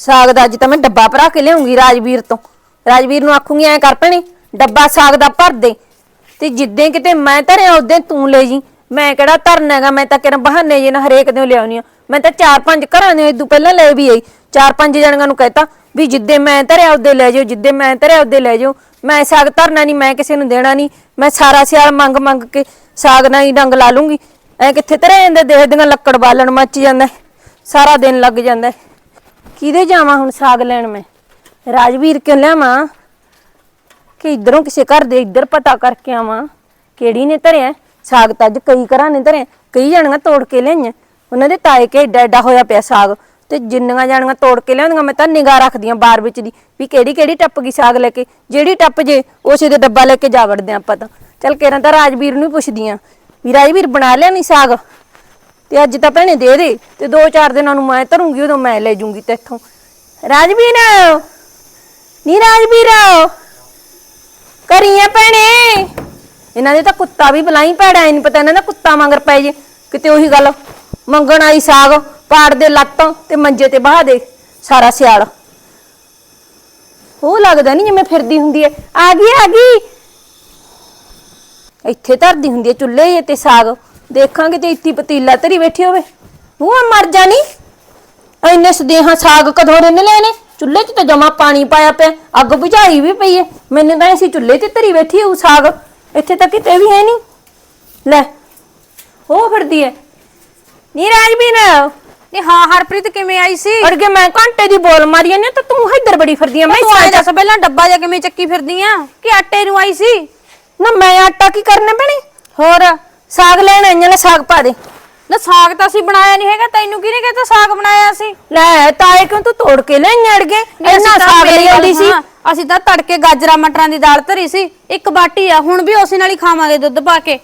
ਸਾਗ ਦਾ ਅੱਜ ਤਾਂ ਮੈਂ ਡੱਬਾ ਭਰਾ ਕੇ ਲਿਆਉਂਗੀ ਰਾਜਵੀਰ ਤੋਂ। ਰਾਜਵੀਰ ਨੂੰ ਆਖੂੰਗੀ, ਐ ਕਰ ਭੈਣੇ, ਡੱਬਾ ਸਾਗ ਦਾ ਭਰ ਦੇ। ਤੇ ਜਿੱਦਾਂ ਕਿਤੇ ਮੈਂ ਧਰਿਆ ਉਦੋਂ ਤੂੰ ਲੈ ਜੀ। ਮੈਂ ਕਿਹੜਾ ਧਰਨਾ ਹੈਗਾ, ਮੈਂ ਤਾਂ ਕਿਹੜਾ ਬਹਾਨੇ ਜੇ ਨਾ ਹਰੇਕ ਦੇ ਲਿਆਉਣੀ ਆ। ਮੈਂ ਤਾਂ ਚਾਰ ਪੰਜ ਘਰਾਂ ਦੇ ਇਦੋਂ ਪਹਿਲਾਂ ਲੈ ਵੀ ਆਈ। ਚਾਰ ਪੰਜ ਜਣਿਆਂ ਨੂੰ ਕਹਿਤਾ ਵੀ ਜਿੱਦੇ ਮੈਂ ਧਰਿਆ ਉਦੋਂ ਲੈ ਜਾਓ, ਜਿੱਦੇ ਮੈਂ ਧਰਿਆ ਉਦੋਂ ਲੈ ਜਾਓ। ਮੈਂ ਸਾਗ ਧਰਨਾ ਨਹੀਂ, ਮੈਂ ਕਿਸੇ ਨੂੰ ਦੇਣਾ ਨਹੀਂ। ਮੈਂ ਸਾਰਾ ਸਿਆਲ ਮੰਗ ਮੰਗ ਕੇ ਸਾਗ ਨਾਲ ਹੀ ਡੰਗ ਲਾ ਲੂੰਗੀ। ਐ ਕਿੱਥੇ ਧਰਿਆ ਜਾਂਦਾ ਦੇਖਦੀਆਂ ਲੱਕੜ ਬਾਲਣ ਮੱਚ ਜਾਂਦਾ। ਸਾਰਾ ਦਿਨ ਲੱਗ ਜਾਂਦਾ। ਕਿਹਦੇ ਜਾਵਾਂ ਹੁਣ ਸਾਗ ਲੈਣ ਮੈਂ? ਰਾਜਵੀਰ ਕਿਉਂ ਲਿਆਵਾਂ? ਕਿ ਇਧਰੋਂ ਕਿਸੇ ਘਰ ਦੇ ਇੱਧਰ ਪਤਾ ਕਰਕੇ ਆਵਾਂ? ਕਿਹੜੀ ਨੇ ਧਰਿਆ? ਸਾਗ ਤਾਂ ਅੱਜ ਕਈ ਘਰਾਂ ਨੇ ਧਰਿਆ। ਕਈ ਜਣੀਆਂ ਤੋੜ ਕੇ ਲਿਆਈਆਂ। ਉਹਨਾਂ ਦੇ ਤਾਏ ਕੇ ਏਡਾ ਏਡਾ ਹੋਇਆ ਪਿਆ ਸਾਗ। ਤੇ ਜਿੰਨੀਆਂ ਜਣੀਆਂ ਤੋੜ ਕੇ ਲਿਆਉਂਦੀਆਂ, ਮੈਂ ਤਾਂ ਨਿਗਾਹ ਰੱਖਦੀਆਂ ਬਾਰ ਵਿੱਚ ਦੀ, ਵੀ ਕਿਹੜੀ ਕਿਹੜੀ ਟੱਪ ਗਈ ਸਾਗ ਲੈ ਕੇ। ਜਿਹੜੀ ਟੱਪ ਜੇ, ਉਸੇ ਦੇ ਡੱਬਾ ਲੈ ਕੇ ਜਾ ਵੜਦੇ ਆਪਾਂ ਤਾਂ। ਚੱਲ ਕੇਰਾਂ ਤਾਂ ਰਾਜਵੀਰ ਨੂੰ ਹੀ ਪੁੱਛਦੀਆਂ ਵੀ ਰਾਜਵੀਰ ਬਣਾ ਲਿਆ ਨਹੀਂ ਸਾਗ? ਤੇ ਅੱਜ ਤਾਂ ਭੈਣੇ ਦੇ ਦੇ ਤੇ ਦੋ ਚਾਰ ਦਿਨਾਂ ਨੂੰ ਮੈਂ ਧਰੂੰਗੀ, ਉਦੋਂ ਮੈਂ ਲੈ ਜੂੰਗੀ ਤੇਥੋਂ ਰਾਜਵੀਰ! ਨੀ ਰਾਜਵੀਰ! ਕਰੀਏ ਭੈਣੇ? ਇਹਨਾਂ ਦੇ ਤਾਂ ਕੁੱਤਾ ਵੀ ਬਲਾਈ ਭੈੜਾ ਨਹੀਂ ਪਤਾ ਇਹਨਾਂ ਦਾ ਕੁੱਤਾ ਮੰਗਰ ਪੈ ਜੇ। ਕਿਤੇ ਉਹੀ ਗੱਲ, ਮੰਗਣ ਆਈ ਸਾਗ, ਪਾੜ ਦੇ ਲੱਤ ਤੇ ਮੰਜੇ ਤੇ ਬਹਾ ਦੇ, ਸਾਰਾ ਸਿਆਲ। ਉਹ ਲੱਗਦਾ ਨਹੀਂ ਜਿਵੇਂ ਫਿਰਦੀ ਹੁੰਦੀ ਹੈ। ਆ ਗਈ ਆ ਗਈ। ਇੱਥੇ ਧਰਦੀ ਹੁੰਦੀ ਹੈ ਚੁੱਲ੍ਹੇ ਤੇ ਸਾਗ। ਦੇਖਾਂਗੇ ਤੇ ਇੱਥੇ ਪਤੀਲਾ ਧਰੀ ਬੈਠੀ ਹੋਵੇ। ਉਹ ਮਰ ਜਾਣੀ ਇੰਨੇ ਸਦੇਹਾਂ ਸਾਗ ਕਦੋਂ ਰਿੰਨ ਲੈਣੇ? ਚੁੱਲ੍ਹੇ 'ਚ ਤਾਂ ਜਮਾ ਪਾਣੀ ਪਾਇਆ ਪਿਆ। ਅੱਗ ਬੁਝਾਈ ਵੀ ਪਈ ਏ। ਮੈਨੂੰ ਤਾਂ ਅਸੀਂ ਚੁੱਲ੍ਹੇ 'ਤੇ ਧਰੀ ਬੈਠੀ ਹੋਊ ਸਾਗ। ਇੱਥੇ ਤਾਂ ਕਿਤੇ ਵੀ ਹੈ ਨਹੀਂ ਲੈ ਉਹ ਫਿਰਦੀ ਏ। ਨੀ ਰਾਜਬੀਨ ਨਹੀਂ ਹਾਂ ਹਰਪ੍ਰੀਤ ਕਿਵੇਂ ਆਈ ਸੀ? ਅੜਗੇ ਮੈਂ ਘੰਟੇ ਦੀ ਬੋਲ ਮਾਰੀ ਨੇ ਤਾਂ ਤੂੰ ਇੱਧਰ ਬੜੀ ਫਿਰਦੀ ਆ। ਮੈਂ ਤੂੰ ਸਾਗ ਦੱਸ ਪਹਿਲਾਂ ਡੱਬਾ ਜਾ ਕਿਵੇਂ ਚੱਕੀ ਫਿਰਦੀ ਆ? ਕਿ ਆਟੇ ਨੂੰ ਆਈ ਸੀ? ਨਾ ਮੈਂ ਆਟਾ ਕੀ ਕਰਨਾ ਭੈਣੇ? ਹੋਰ? ਸਾਗ ਲੈਣ ਆਈਆਂ ਲੈ ਸਾਗ ਪਾ ਦੇ। ਨਾ ਸਾਗ ਤਾਂ ਅਸੀਂ ਬਣਾਇਆ ਨਹੀਂ ਹੈਗਾ ਤੈਨੂੰ ਕਿਹਨੇ ਕਹਿੰਦਾ ਸਾਗ ਬਣਾਇਆ ਸੀ? ਲੈ ਤਾਏ ਕਿਉਂ ਤੂੰ ਤੋੜ ਕੇ ਲੈ ਅੜਗੇ ਇੰਨਾ ਸਾਗ ਲਈ ਆਉਂਦੀ ਸੀ। ਅਸੀਂ ਤਾਂ ਤੜਕੇ ਗਾਜਰਾ ਮਟਰਾਂ ਦੀ ਦਾਲ ਧਰੀ ਸੀ ਇੱਕ ਬਾਟੀ ਆ ਹੁਣ ਵੀ ਉਸੇ ਨਾਲ ਹੀ ਖਾਵਾਂਗੇ ਦੁੱਧ ਪਾ ਕੇ।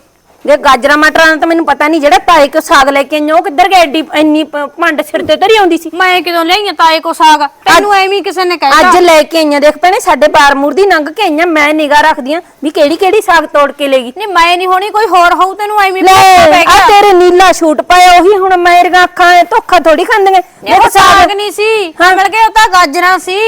ਜੇ ਗਾਜਰਾ ਮਟਰਾਂ ਦਾ ਤਾਂ ਮੈਨੂੰ ਪਤਾ ਨਹੀਂ ਜਿਹੜਾ ਤਾਏ ਕੋ ਸਾਗ ਲੈ ਕੇ ਉਹ ਕਿੱਧਰ ਗਏ? ਐਡੀ ਇੰਨੀ ਭੰਡ ਸਿਰ ਤੇ ਧਰੀ ਆਉਂਦੀ ਸੀ। ਮੈਂ ਕਿਦੋਂ ਲਿਆਈਆਂ ਤਾਏ ਕੋ ਸਾਗ? ਤੈਨੂੰ ਐਵੇਂ ਹੀ ਕਿਸੇ ਨੇ ਕਹਿਤਾ। ਅੱਜ ਲੈ ਕੇ ਆਈਆਂ ਦੇਖ ਭੈਣੇ ਸਾਡੇ ਬਾਰ ਮੂਰਦੀ ਲੰਘ ਕੇ ਆਈਆਂ ਮੈਂ ਨਿਗਾਹ ਰੱਖਦੀ ਆਂ ਵੀ ਕਿਹੜੀ ਕਿਹੜੀ ਸਾਗ ਤੋੜ ਕੇ ਲੈ ਗਈ। ਨਹੀਂ ਮੈਂ ਨਹੀਂ ਹੋਣੀ ਕੋਈ ਹੋਰ ਹੋਊ ਤੈਨੂੰ ਐਵੇਂ ਹੀ ਲੈ ਪੈ ਆ ਗਿਆ। ਤੇਰੇ ਨੀਲਾ ਸ਼ੂਟ ਪਾਇਆ ਉਹੀ ਹੁਣ ਮੇਰੀਆਂ ਅੱਖਾਂ ਐ ਧੋਖਾ ਥੋੜੀ ਖਾਂਦੀਆਂ। ਉਹ ਸਾਗ ਨਹੀਂ ਸੀ ਮਿਲ ਕੇ ਉਹ ਤਾਂ ਗਾਜਰਾਂ ਸੀ।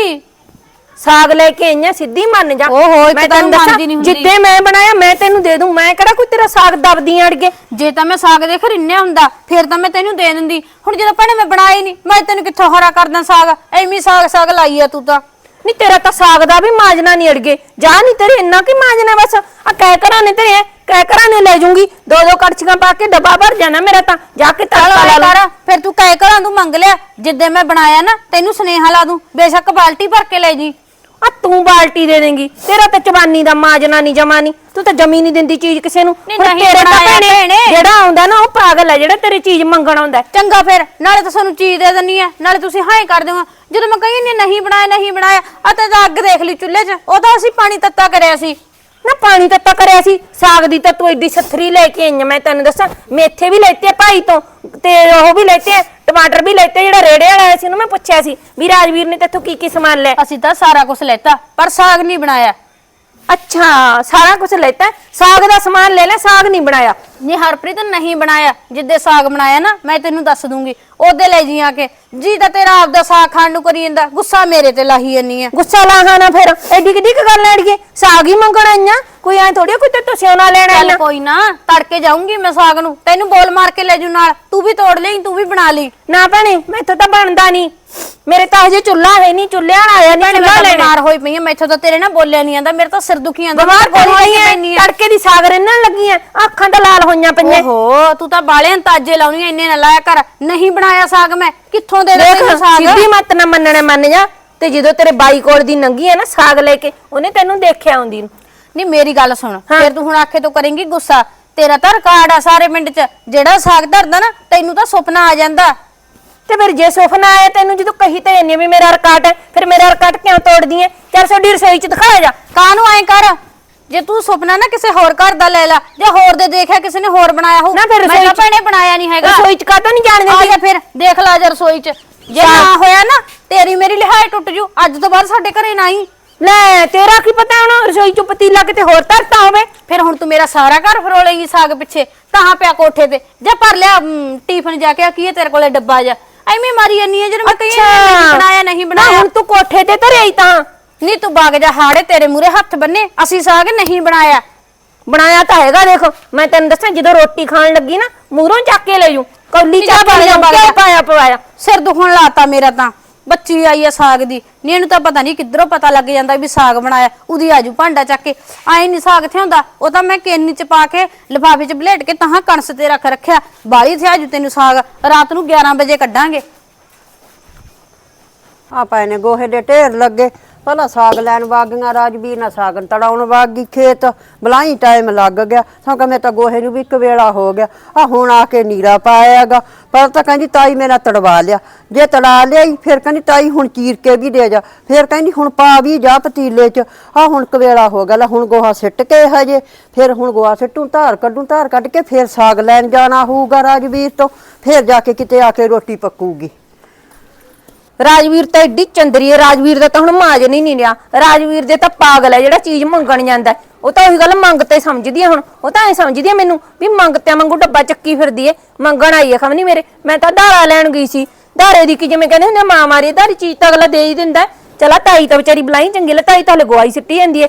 ਸਾਗ ਲੈ ਕੇ ਆਈਆਂ ਸਿੱਧੀ ਮੰਨ ਜਾ। ਓਹੋ, ਇੱਕ ਮੈਂ ਤਾਂ ਤੈਨੂੰ ਦੱਸਾਂ, ਮੰਨਦੀ ਨੀ ਹੁੰਦੀ। ਜਿੱਦੇ ਮੈਂ ਬਣਾਇਆ ਮੈਂ ਤੈਨੂੰ ਦੇ ਦੂੰ। ਮੈਂ ਕਿਹੜਾ ਕੋਈ ਤੇਰਾ ਸਾਗ ਦਬਦੀ ਅੜਗੇ ਜੇ ਤਾਂ ਮੈਂ ਸਾਗ ਦੇ ਖਰਿੰਨਿਆ ਹੁੰਦਾ ਫਿਰ ਤਾਂ ਮੈਂ ਤੈਨੂੰ ਦੇ ਦਿੰਦੀ। ਹੁਣ ਜਦੋਂ ਭੈਣੇ ਮੈਂ ਬਣਾਇਆ ਹੀ ਨਹੀਂ ਮੈਂ ਤੈਨੂੰ ਕਿੱਥੋਂ ਹਰਾ ਕਰਦਾ ਸਾਗ? ਐਵੇਂ ਹੀ ਸਾਗ ਸਾਗ ਲਾਈ ਆ ਤੂੰ ਤਾਂ। ਨਹੀਂ ਤੇਰਾ ਤਾਂ ਸਾਗ ਦਾ ਵੀ ਮਾਜਨਾ ਨਹੀਂ ਅੜਗੇ ਜਾ ਨਹੀਂ ਤੇਰੇ ਇੰਨਾ ਕੀ ਮਾਜਨਾ ਬਸ? ਆ ਕਹਿ ਕਰਾਂ ਨੇ ਤੇਰੇ ਕਹਿ ਕਰਾਂ ਨੇ ਲੈ ਜੂੰਗੀ। ਦੋ ਦੋ ਕੜਛੀਆਂ ਪਾ ਕੇ ਡੱਬਾ ਭਰ ਜਾਣਾ ਮੇਰਾ ਤਾਂ। ਜਾ ਕੇ ਤੜਕਾ ਲਾ ਲੂੰ ਕਰ ਫਿਰ ਤੂੰ ਕਹਿ ਕਰਾਂ ਤੂੰ ਮੰਗ ਲਿਆ। ਜਿੱਦੇ ਮੈਂ ਬਣਾਇਆ ਨਾ ਤੈਨੂੰ ਸੁਨੇਹਾ ਲਾ ਦੂੰ। ਬੇਸ਼ੱਕ ਬਾਲਟੀ ਭਰ ਕੇ ਲੈ ਜੀ। ਆ ਤੂੰ ਬਾਲਟੀ ਦੇ ਦੇਂਗੀ ਤੇਰਾ ਤਾਂ ਚਵਾਨੀ ਦਾ ਮਾਜਨਾ ਨਹੀਂ ਜਮਾ ਨਹੀਂ ਤੂੰ ਤਾਂ ਜਮੀ ਨਹੀਂ ਦਿੰਦੀ ਚੀਜ਼ ਕਿਸੇ ਨੂੰ। ਨਹੀਂ, ਹੁਣ ਨਹੀਂ ਤੇਰੇ ਤਾਂ ਬਣਾਇਆ ਭੈਣੇ, ਭੈਣੇ। ਜਿਹੜਾ ਆਉਂਦਾ ਨਾ ਉਹ ਪਾਗਲ ਹੈ ਜਿਹੜਾ ਤੇਰੀ ਚੀਜ਼ ਮੰਗਣ ਆਉਂਦਾ। ਹੈ। ਚੰਗਾ ਫਿਰ ਨਾਲੇ ਤਾਂ ਤੁਹਾਨੂੰ ਚੀਜ਼ ਦੇ ਦਿੰਨੀ ਆ। ਨਾਲੇ ਤੁਸੀਂ ਹਾਂ ਹੀ ਕਰ ਦਿਓ। ਜਦੋਂ ਮੈਂ ਕਹੀ ਨਹੀਂ ਨਹੀਂ ਬਣਾਇਆ ਨਹੀਂ ਬਣਾਇਆ ਆ ਤਾਂ ਅੱਗ ਦੇਖ ਲਈ ਚੁੱਲ੍ਹੇ 'ਚ। ਉਹ ਤਾਂ ਅਸੀਂ ਪਾਣੀ ਤੱਤਾ ਕਰਿਆ ਸੀ। ਨਾ ਪਾਣੀ ਤੱਤਾ ਕਰਿਆ ਸੀ ਸਾਗ ਦੀ ਤਾਂ ਤੂੰ ਏਡੀ ਸੱਥਰੀ ਲੈ ਕੇ ਆਈ ਆਂ, ਮੈਂ ਤੈਨੂੰ ਦੱਸਾਂ ਮੇਥੇ ਵੀ ਲੈਤੇ ਭਾਈ ਤੋਂ ਤੇ ਉਹ ਵੀ ਲੈਤੇ ਟਮਾਟਰ ਵੀ ਲੈਤੇ ਜਿਹੜਾ ਰੇੜੇ ਵਾਲਾ ਆਇਆ ਸੀ ਉਹਨੂੰ ਮੈਂ ਪੁੱਛਿਆ ਸੀ ਵੀ ਰਾਜਵੀਰ ਨੇ ਤੇਥੋਂ ਕੀ ਕੀ ਸਮਾਨ ਲਿਆ। ਅਸੀਂ ਤਾਂ ਸਾਰਾ ਕੁਝ ਲੈਤਾ ਪਰ ਸਾਗ ਨਹੀਂ ਬਣਾਇਆ। ਅੱਛਾ ਸਾਰਾ ਕੁਝ ਲੈਤਾ ਸਾਗ ਦਾ ਸਮਾਨ ਲੈ ਲੈ ਸਾਗ ਨਹੀਂ ਬਣਾਇਆ। ਨਹੀਂ ਹਰਪ੍ਰੀਤ ਨਹੀਂ ਬਣਾਇਆ। ਜਿੱਦੇ ਸਾਗ ਬਣਾਇਆ ਨਾ ਮੈਂ ਤੈਨੂੰ ਦੱਸ ਦੂੰਗੀ। ਉਹਦੇ ਲੈ ਜੀ ਆ ਕੇ। ਜੀ ਤਾਂ ਤੇਰਾ ਆਪਦਾ ਸਾਗ ਖਾਣ ਨੂੰ ਕਰੀ ਜਾਂਦਾ। ਗੁੱਸਾ ਮੇਰੇ ਤੇ ਲਾਹੀ ਜੰਨੀ ਆ। ਗੁੱਸਾ ਲਾਹਾ ਨਾ ਫਿਰ। ਐਡੀ ਕਿੱਡੀ ਕੁ ਗੱਲ ਲੈੜੀਏ ਸਾਗ ਹੀ ਮੰਗਣ ਆਈਆਂ। ਕੋਈ ਐ ਥੋੜੀ ਕੋਈ ਤੇ ਸਿਉਣਾ ਲੈਣ ਚੱਲ ਆਈਆਂ। ਕੋਈ ਨਾ ਤੜਕੇ ਜਾਊਂਗੀ ਮੈਂ ਸਾਗ ਨੂੰ। ਤੈਨੂੰ ਬੋਲ ਮਾਰ ਕੇ ਲੈ ਜੂ ਨਾਲ। ਤੂੰ ਵੀ ਤੋੜ ਲਈ ਤੂੰ ਵੀ ਬਣਾ ਲਈ। ਨਾ ਭੈਣੇ ਮੈਥੋਂ ਤਾਂ ਬਣਦਾ ਨਹੀਂ। ਮੇਰੇ ਤਾਂ ਹਜੇ ਚੁੱਲ੍ਹਾ ਹੈ ਨਹੀਂ ਚੁੱਲ੍ਹੇ ਵਾਲਾ ਆਇਆ ਨਹੀਂ ਚੁੱਲ੍ਹਾ ਲੈਣਾ। ਬਿਮਾਰ ਹੋਈ ਪਈ ਆ ਮੈਥੋਂ ਤਾਂ ਤੇਰੇ ਨਾਲ ਬੋਲਿਆ ਨਹੀਂ ਜਾਂਦਾ ਮੇਰੇ ਤਾਂ ਸਿਰ ਦੁਖੀ ਜਾਂਦਾ ਬਿਮਾਰ ਮੈਂ ਕੋਲ ਗੋਲੀ ਹੋਈ ਲੈ ਕੇ ਐ ਪੈਂਦੀ ਆ ਤੜਕੇ ਦੀ ਸਾਗ ਰਿੰਨਣ ਲੱਗੀ ਐ ਅੱਖਾਂ ਤਾਂ ਲਾਲ ਹੋਈਆਂ ਪਈਆਂ। ਓਹੋ ਤੂੰ ਤਾਂ ਬਾਲੇ ਅੰਤਾਜੇ ਲਾਉਣੀਆਂ ਇੰਨੇ ਨਾ ਲਾਇਆ ਕਰ। ਨਹੀਂ ਬਣਾਇਆ ਸਾਗ ਮੈਂ ਕਿੱਥੋਂ ਦੇ ਦੇ ਸਾਗ? ਸਿੱਧੀ ਮੱਤ ਨਾ ਮੰਨਣੇ ਮੰਨ ਜਾ ਤੇ ਜਦੋਂ ਤੇਰੇ ਬਾਈ ਕੋਲ ਦੀ ਨੰਗੀ ਐ ਨਾ ਸਾਗ ਲੈ ਕੇ ਉਹਨੇ ਤੈਨੂੰ ਦੇਖਿਆ ਆਉਂਦੀ ਨੂੰ। ਨਹੀਂ ਮੇਰੀ ਗੱਲ ਸੁਣ ਫਿਰ ਤੂੰ ਹੁਣ ਆਖੇ ਤੋਂ ਕਰੇਂਗੀ ਗੁੱਸਾ। ਤੇਰਾ ਤਾਂ ਰਿਕਾਰਡ ਆ ਸਾਰੇ ਪਿੰਡ 'ਚ ਜਿਹੜਾ ਸਾਗ ਧਰਦਾ ਨਾ ਤੈਨੂੰ ਤਾਂ ਸੁਪਨਾ ਆ ਜਾਂਦਾ। ਤੇ ਫਿਰ ਜੇ ਸੁਪਨਾ ਆਇਆ ਤੈਨੂੰ ਜਦੋਂ ਕਹੀ ਤੇ ਇੰਨੀ ਵੀ ਮੇਰਾ ਰਿਕਾਰਡ ਹੈ ਫਿਰ ਮੇਰਾ ਰਿਕਾਰਡ ਕਿਉਂ ਤੋੜਦੀ ਐ? ਚੱਲ ਸਾਡੀ ਰਸੋਈ ਚ ਦਿਖਾ ਜਾ। ਕਾਹਨੂੰ ਐ ਕਰ? ਜੇ ਤੂੰ ਸੁਪਨਾ ਨਾ ਕਿਸੇ ਹੋਰ ਘਰ ਦਾ ਲੈ ਲੈ ਜਾਂ ਹੋਰ ਦੇ ਦੇਖਿਆ ਕਿਸੇ ਨੇ ਹੋਰ ਬਣਾਇਆ ਹੋਊ ਨਾ ਫਿਰ ਮੈਂ ਰਸੋਈ ਤਾਂ ਚ- ਭੈਣੇ ਬਣਾਇਆ ਨਹੀਂ ਹੈਗਾ। ਰਸੋਈ ਚ ਕਾਹਤੋਂ ਨਹੀਂ ਜਾਣ ਆ ਦਿੰਦੀ ਜਾ ਫਿਰ ਦੇਖ ਲਾ ਜਾ ਰਸੋਈ 'ਚ। ਜੇ ਨਾ ਹੋਇਆ ਨਾ ਤੇਰੀ ਮੇਰੀ ਲਿਹਾਈ ਟੁੱਟ ਜੂ। ਅੱਜ ਤੋਂ ਬਾਅਦ ਸਾਡੇ ਘਰੇ ਨਾ ਆਈ। ਲੈ ਤੇਰਾ ਕੀ ਪਤਾ ਹੁਣ? ਰਸੋਈ ਚ ਪਤੀਲਾ ਕਿਤੇ ਹੋਰ ਧਰਤਾ ਹੋਵੇ। ਫਿਰ ਹੁਣ ਤੂੰ ਮੇਰਾ ਸਾਰਾ ਘਰ ਫਰੋਲੇਗੀ ਸਾਗ ਪਿੱਛੇ ਕਹਾਂ ਪਿਆ ਕੋਠੇ ਤੇ। ਜਾਂ ਭਰ ਲਿਆ ਮ, ਟਿਫਨ ਜਾ ਕੇ ਆ ਕੀ ਹੈ ਤੇਰੇ ਕੋਲੇ ਡੱਬਾ ਜਾ। ਐਵੇਂ ਮਾਰੀ ਜਾਨੀ ਹੈ ਜਦੋਂ ਮੈਂ ਕਹੀ ਨਹੀਂ ਬਣਾਇਆ ਨਹੀਂ ਬਣਾਇਆ। ਕੋਠੇ ਤੇ ਧਰਿਆ ਹੀ ਤਾਂ। ਨਹੀਂ ਤੂੰ ਬਾਗ ਜਾ ਹਾੜੇ ਤੇਰੇ ਮੂਰੇ ਹੱਥ ਬੰਨੇ ਅਸੀਂ ਸਾਗ ਨਹੀਂ ਬਣਾਇਆ। ਬਣਾਇਆ ਤਾਂ ਹੈਗਾ ਦੇਖ ਮੈਂ ਤੈਨੂੰ ਦੱਸਾਂ ਜਦੋਂ ਰੋਟੀ ਖਾਣ ਲੱਗੀ ਨਾ ਮੂਹਰੋਂ ਚੱਕ ਕੇ ਲੈ ਜੂ। ਕੌਲੀ ਚੱਕ ਕੇ। ਪਾਇਆ ਪਵਾਇਆ? ਸਿਰ ਦੁਖਣ ਲਾਤਾ ਮੇਰਾ ਤਾਂ। ਬੱਚੀ ਆਈ ਆ ਸਾਗ ਦੀ। ਨੀ ਇਹਨੂੰ ਤਾਂ ਪਤਾ ਨਹੀਂ ਕਿੱਧਰੋਂ ਪਤਾ ਲੱਗ ਜਾਂਦਾ ਵੀ ਸਾਗ ਬਣਾਇਆ, ਉਹਦੀ ਆਜੂ ਭਾਂਡਾ ਚੱਕ ਕੇ। ਆਏ ਨਹੀਂ ਸਾਗ ਇੱਥੇ ਹੁੰਦਾ ਉਹ ਤਾਂ ਮੈਂ ਕੇਨੀ ਚ ਪਾ ਕੇ ਲਿਫਾਫੇ ਚ ਬਲੇਟ ਕੇ ਤਾਂ ਕਣਸ ਤੇ ਰੱਖ ਰੱਖਿਆ। ਬਾਲੀ ਇੱਥੇ ਆਜੂ ਤੈਨੂੰ ਸਾਗ, ਰਾਤ ਨੂੰ 11 ਵਜੇ ਕੱਢਾਂਗੇ। ਆਪਾਂ ਇਹਨੇ ਗੋਹੇ ਦੇ ਢੇਰ ਲੱਗੇ। ਪਹਿਲਾਂ ਸਾਗ ਲੈਣ ਵਾਗੀਆਂ ਰਾਜਵੀਰ ਨਾਲ ਸਾਗਨ ਤੜਾਉਣ ਵਾਗੀ ਖੇਤ ਬਲਾਈ ਟਾਈਮ ਲੱਗ ਗਿਆ। ਸੌਂਕਾ ਮੈਂ ਤਾਂ ਗੋਹੇ ਨੂੰ ਵੀ ਇੱਕ ਵੇਲਾ ਹੋ ਗਿਆ। ਆ ਹੁਣ ਆ ਕੇ ਨੀਰਾ ਪਾਇਆਗਾ। ਪਰ ਤਾਂ ਕਹਿੰਦੀ, ਤਾਈ ਮੇਰਾ ਤੜਵਾ ਲਿਆ। ਜੇ ਤੜਾ ਲਿਆਈ, ਫਿਰ ਕਹਿੰਦੀ, ਤਾਈ ਹੁਣ ਚੀਰ ਕੇ ਵੀ ਦੇ ਜਾ। ਫਿਰ ਕਹਿੰਦੀ, ਹੁਣ ਪਾ ਵੀ ਜਾ ਪਤੀਲੇ 'ਚ। ਆ ਹੁਣ ਕਵੇਲਾ ਹੋ ਗਿਆ। ਲੈ ਹੁਣ ਗੋਹਾ ਸਿੱਟ ਕੇ ਹਜੇ। ਫਿਰ ਹੁਣ ਗੋਹਾ ਸਿੱਟੂ, ਧਾਰ ਕੱਢੂ, ਧਾਰ ਕੱਢ ਕੇ ਫਿਰ ਸਾਗ ਲੈਣ ਜਾਣਾ ਹੋਊਗਾ ਰਾਜਵੀਰ ਤੋਂ। ਫਿਰ ਜਾ ਕੇ ਕਿਤੇ ਆ ਕੇ ਰੋਟੀ ਪੱਕੂਗੀ। ਰਾਜਵੀਰ ਤਾਂ ਏਡੀ ਚੰਦਰੀ ਹੈ ਰਾਜਵੀਰ ਦਾ ਤਾਂ ਹੁਣ ਮਾਜ ਨਹੀਂ ਨਹੀਂ ਲਿਆ ਰਾਜਵੀਰ ਦੇ ਤਾਂ ਪਾਗਲ ਹੈ ਜਿਹੜਾ ਚੀਜ਼ ਮੰਗਣ ਜਾਂਦਾ। ਹੈ। ਉਹ ਤਾਂ ਉਹੀ ਗੱਲ ਮੰਗ ਤੇ ਸਮਝਦੀ ਹੈ ਹੁਣ। ਉਹ ਤਾਂ ਐ ਸਮਝਦੀ ਹੈ ਮੈਨੂੰ ਵੀ ਮੰਗਤਿਆਂ ਵਾਂਗੂ ਡੱਬਾ ਚੱਕੀ ਫਿਰਦੀ ਏ। ਮੰਗਣ ਆਈ ਹੈ ਖਮਨੀ ਮੇਰੇ। ਮੈਂ ਤਾਂ ਧਾਰਾ ਲੈਣ ਗਈ ਸੀ। ਧਾਰੇ ਦੀ ਕੀ ਜਿਵੇਂ ਕਹਿੰਦੇ ਹੁੰਦੇ ਆ, ਮਾਂ ਮਾਰੀ ਧਾਰੀ ਚੀਜ਼ ਤਾਂ ਅਗਲਾ ਦੇ ਹੀ ਦਿੰਦਾ। ਹੈ। ਚਲਾ ਤਾਈ ਤਾਂ ਵਿਚਾਰੀ ਬਲਾਈ ਚੰਗੀ ਲੈ ਤਾਈ ਤਾਂ ਲਗਵਾਈ ਸਿੱਟੀ ਜਾਂਦੀ ਏ।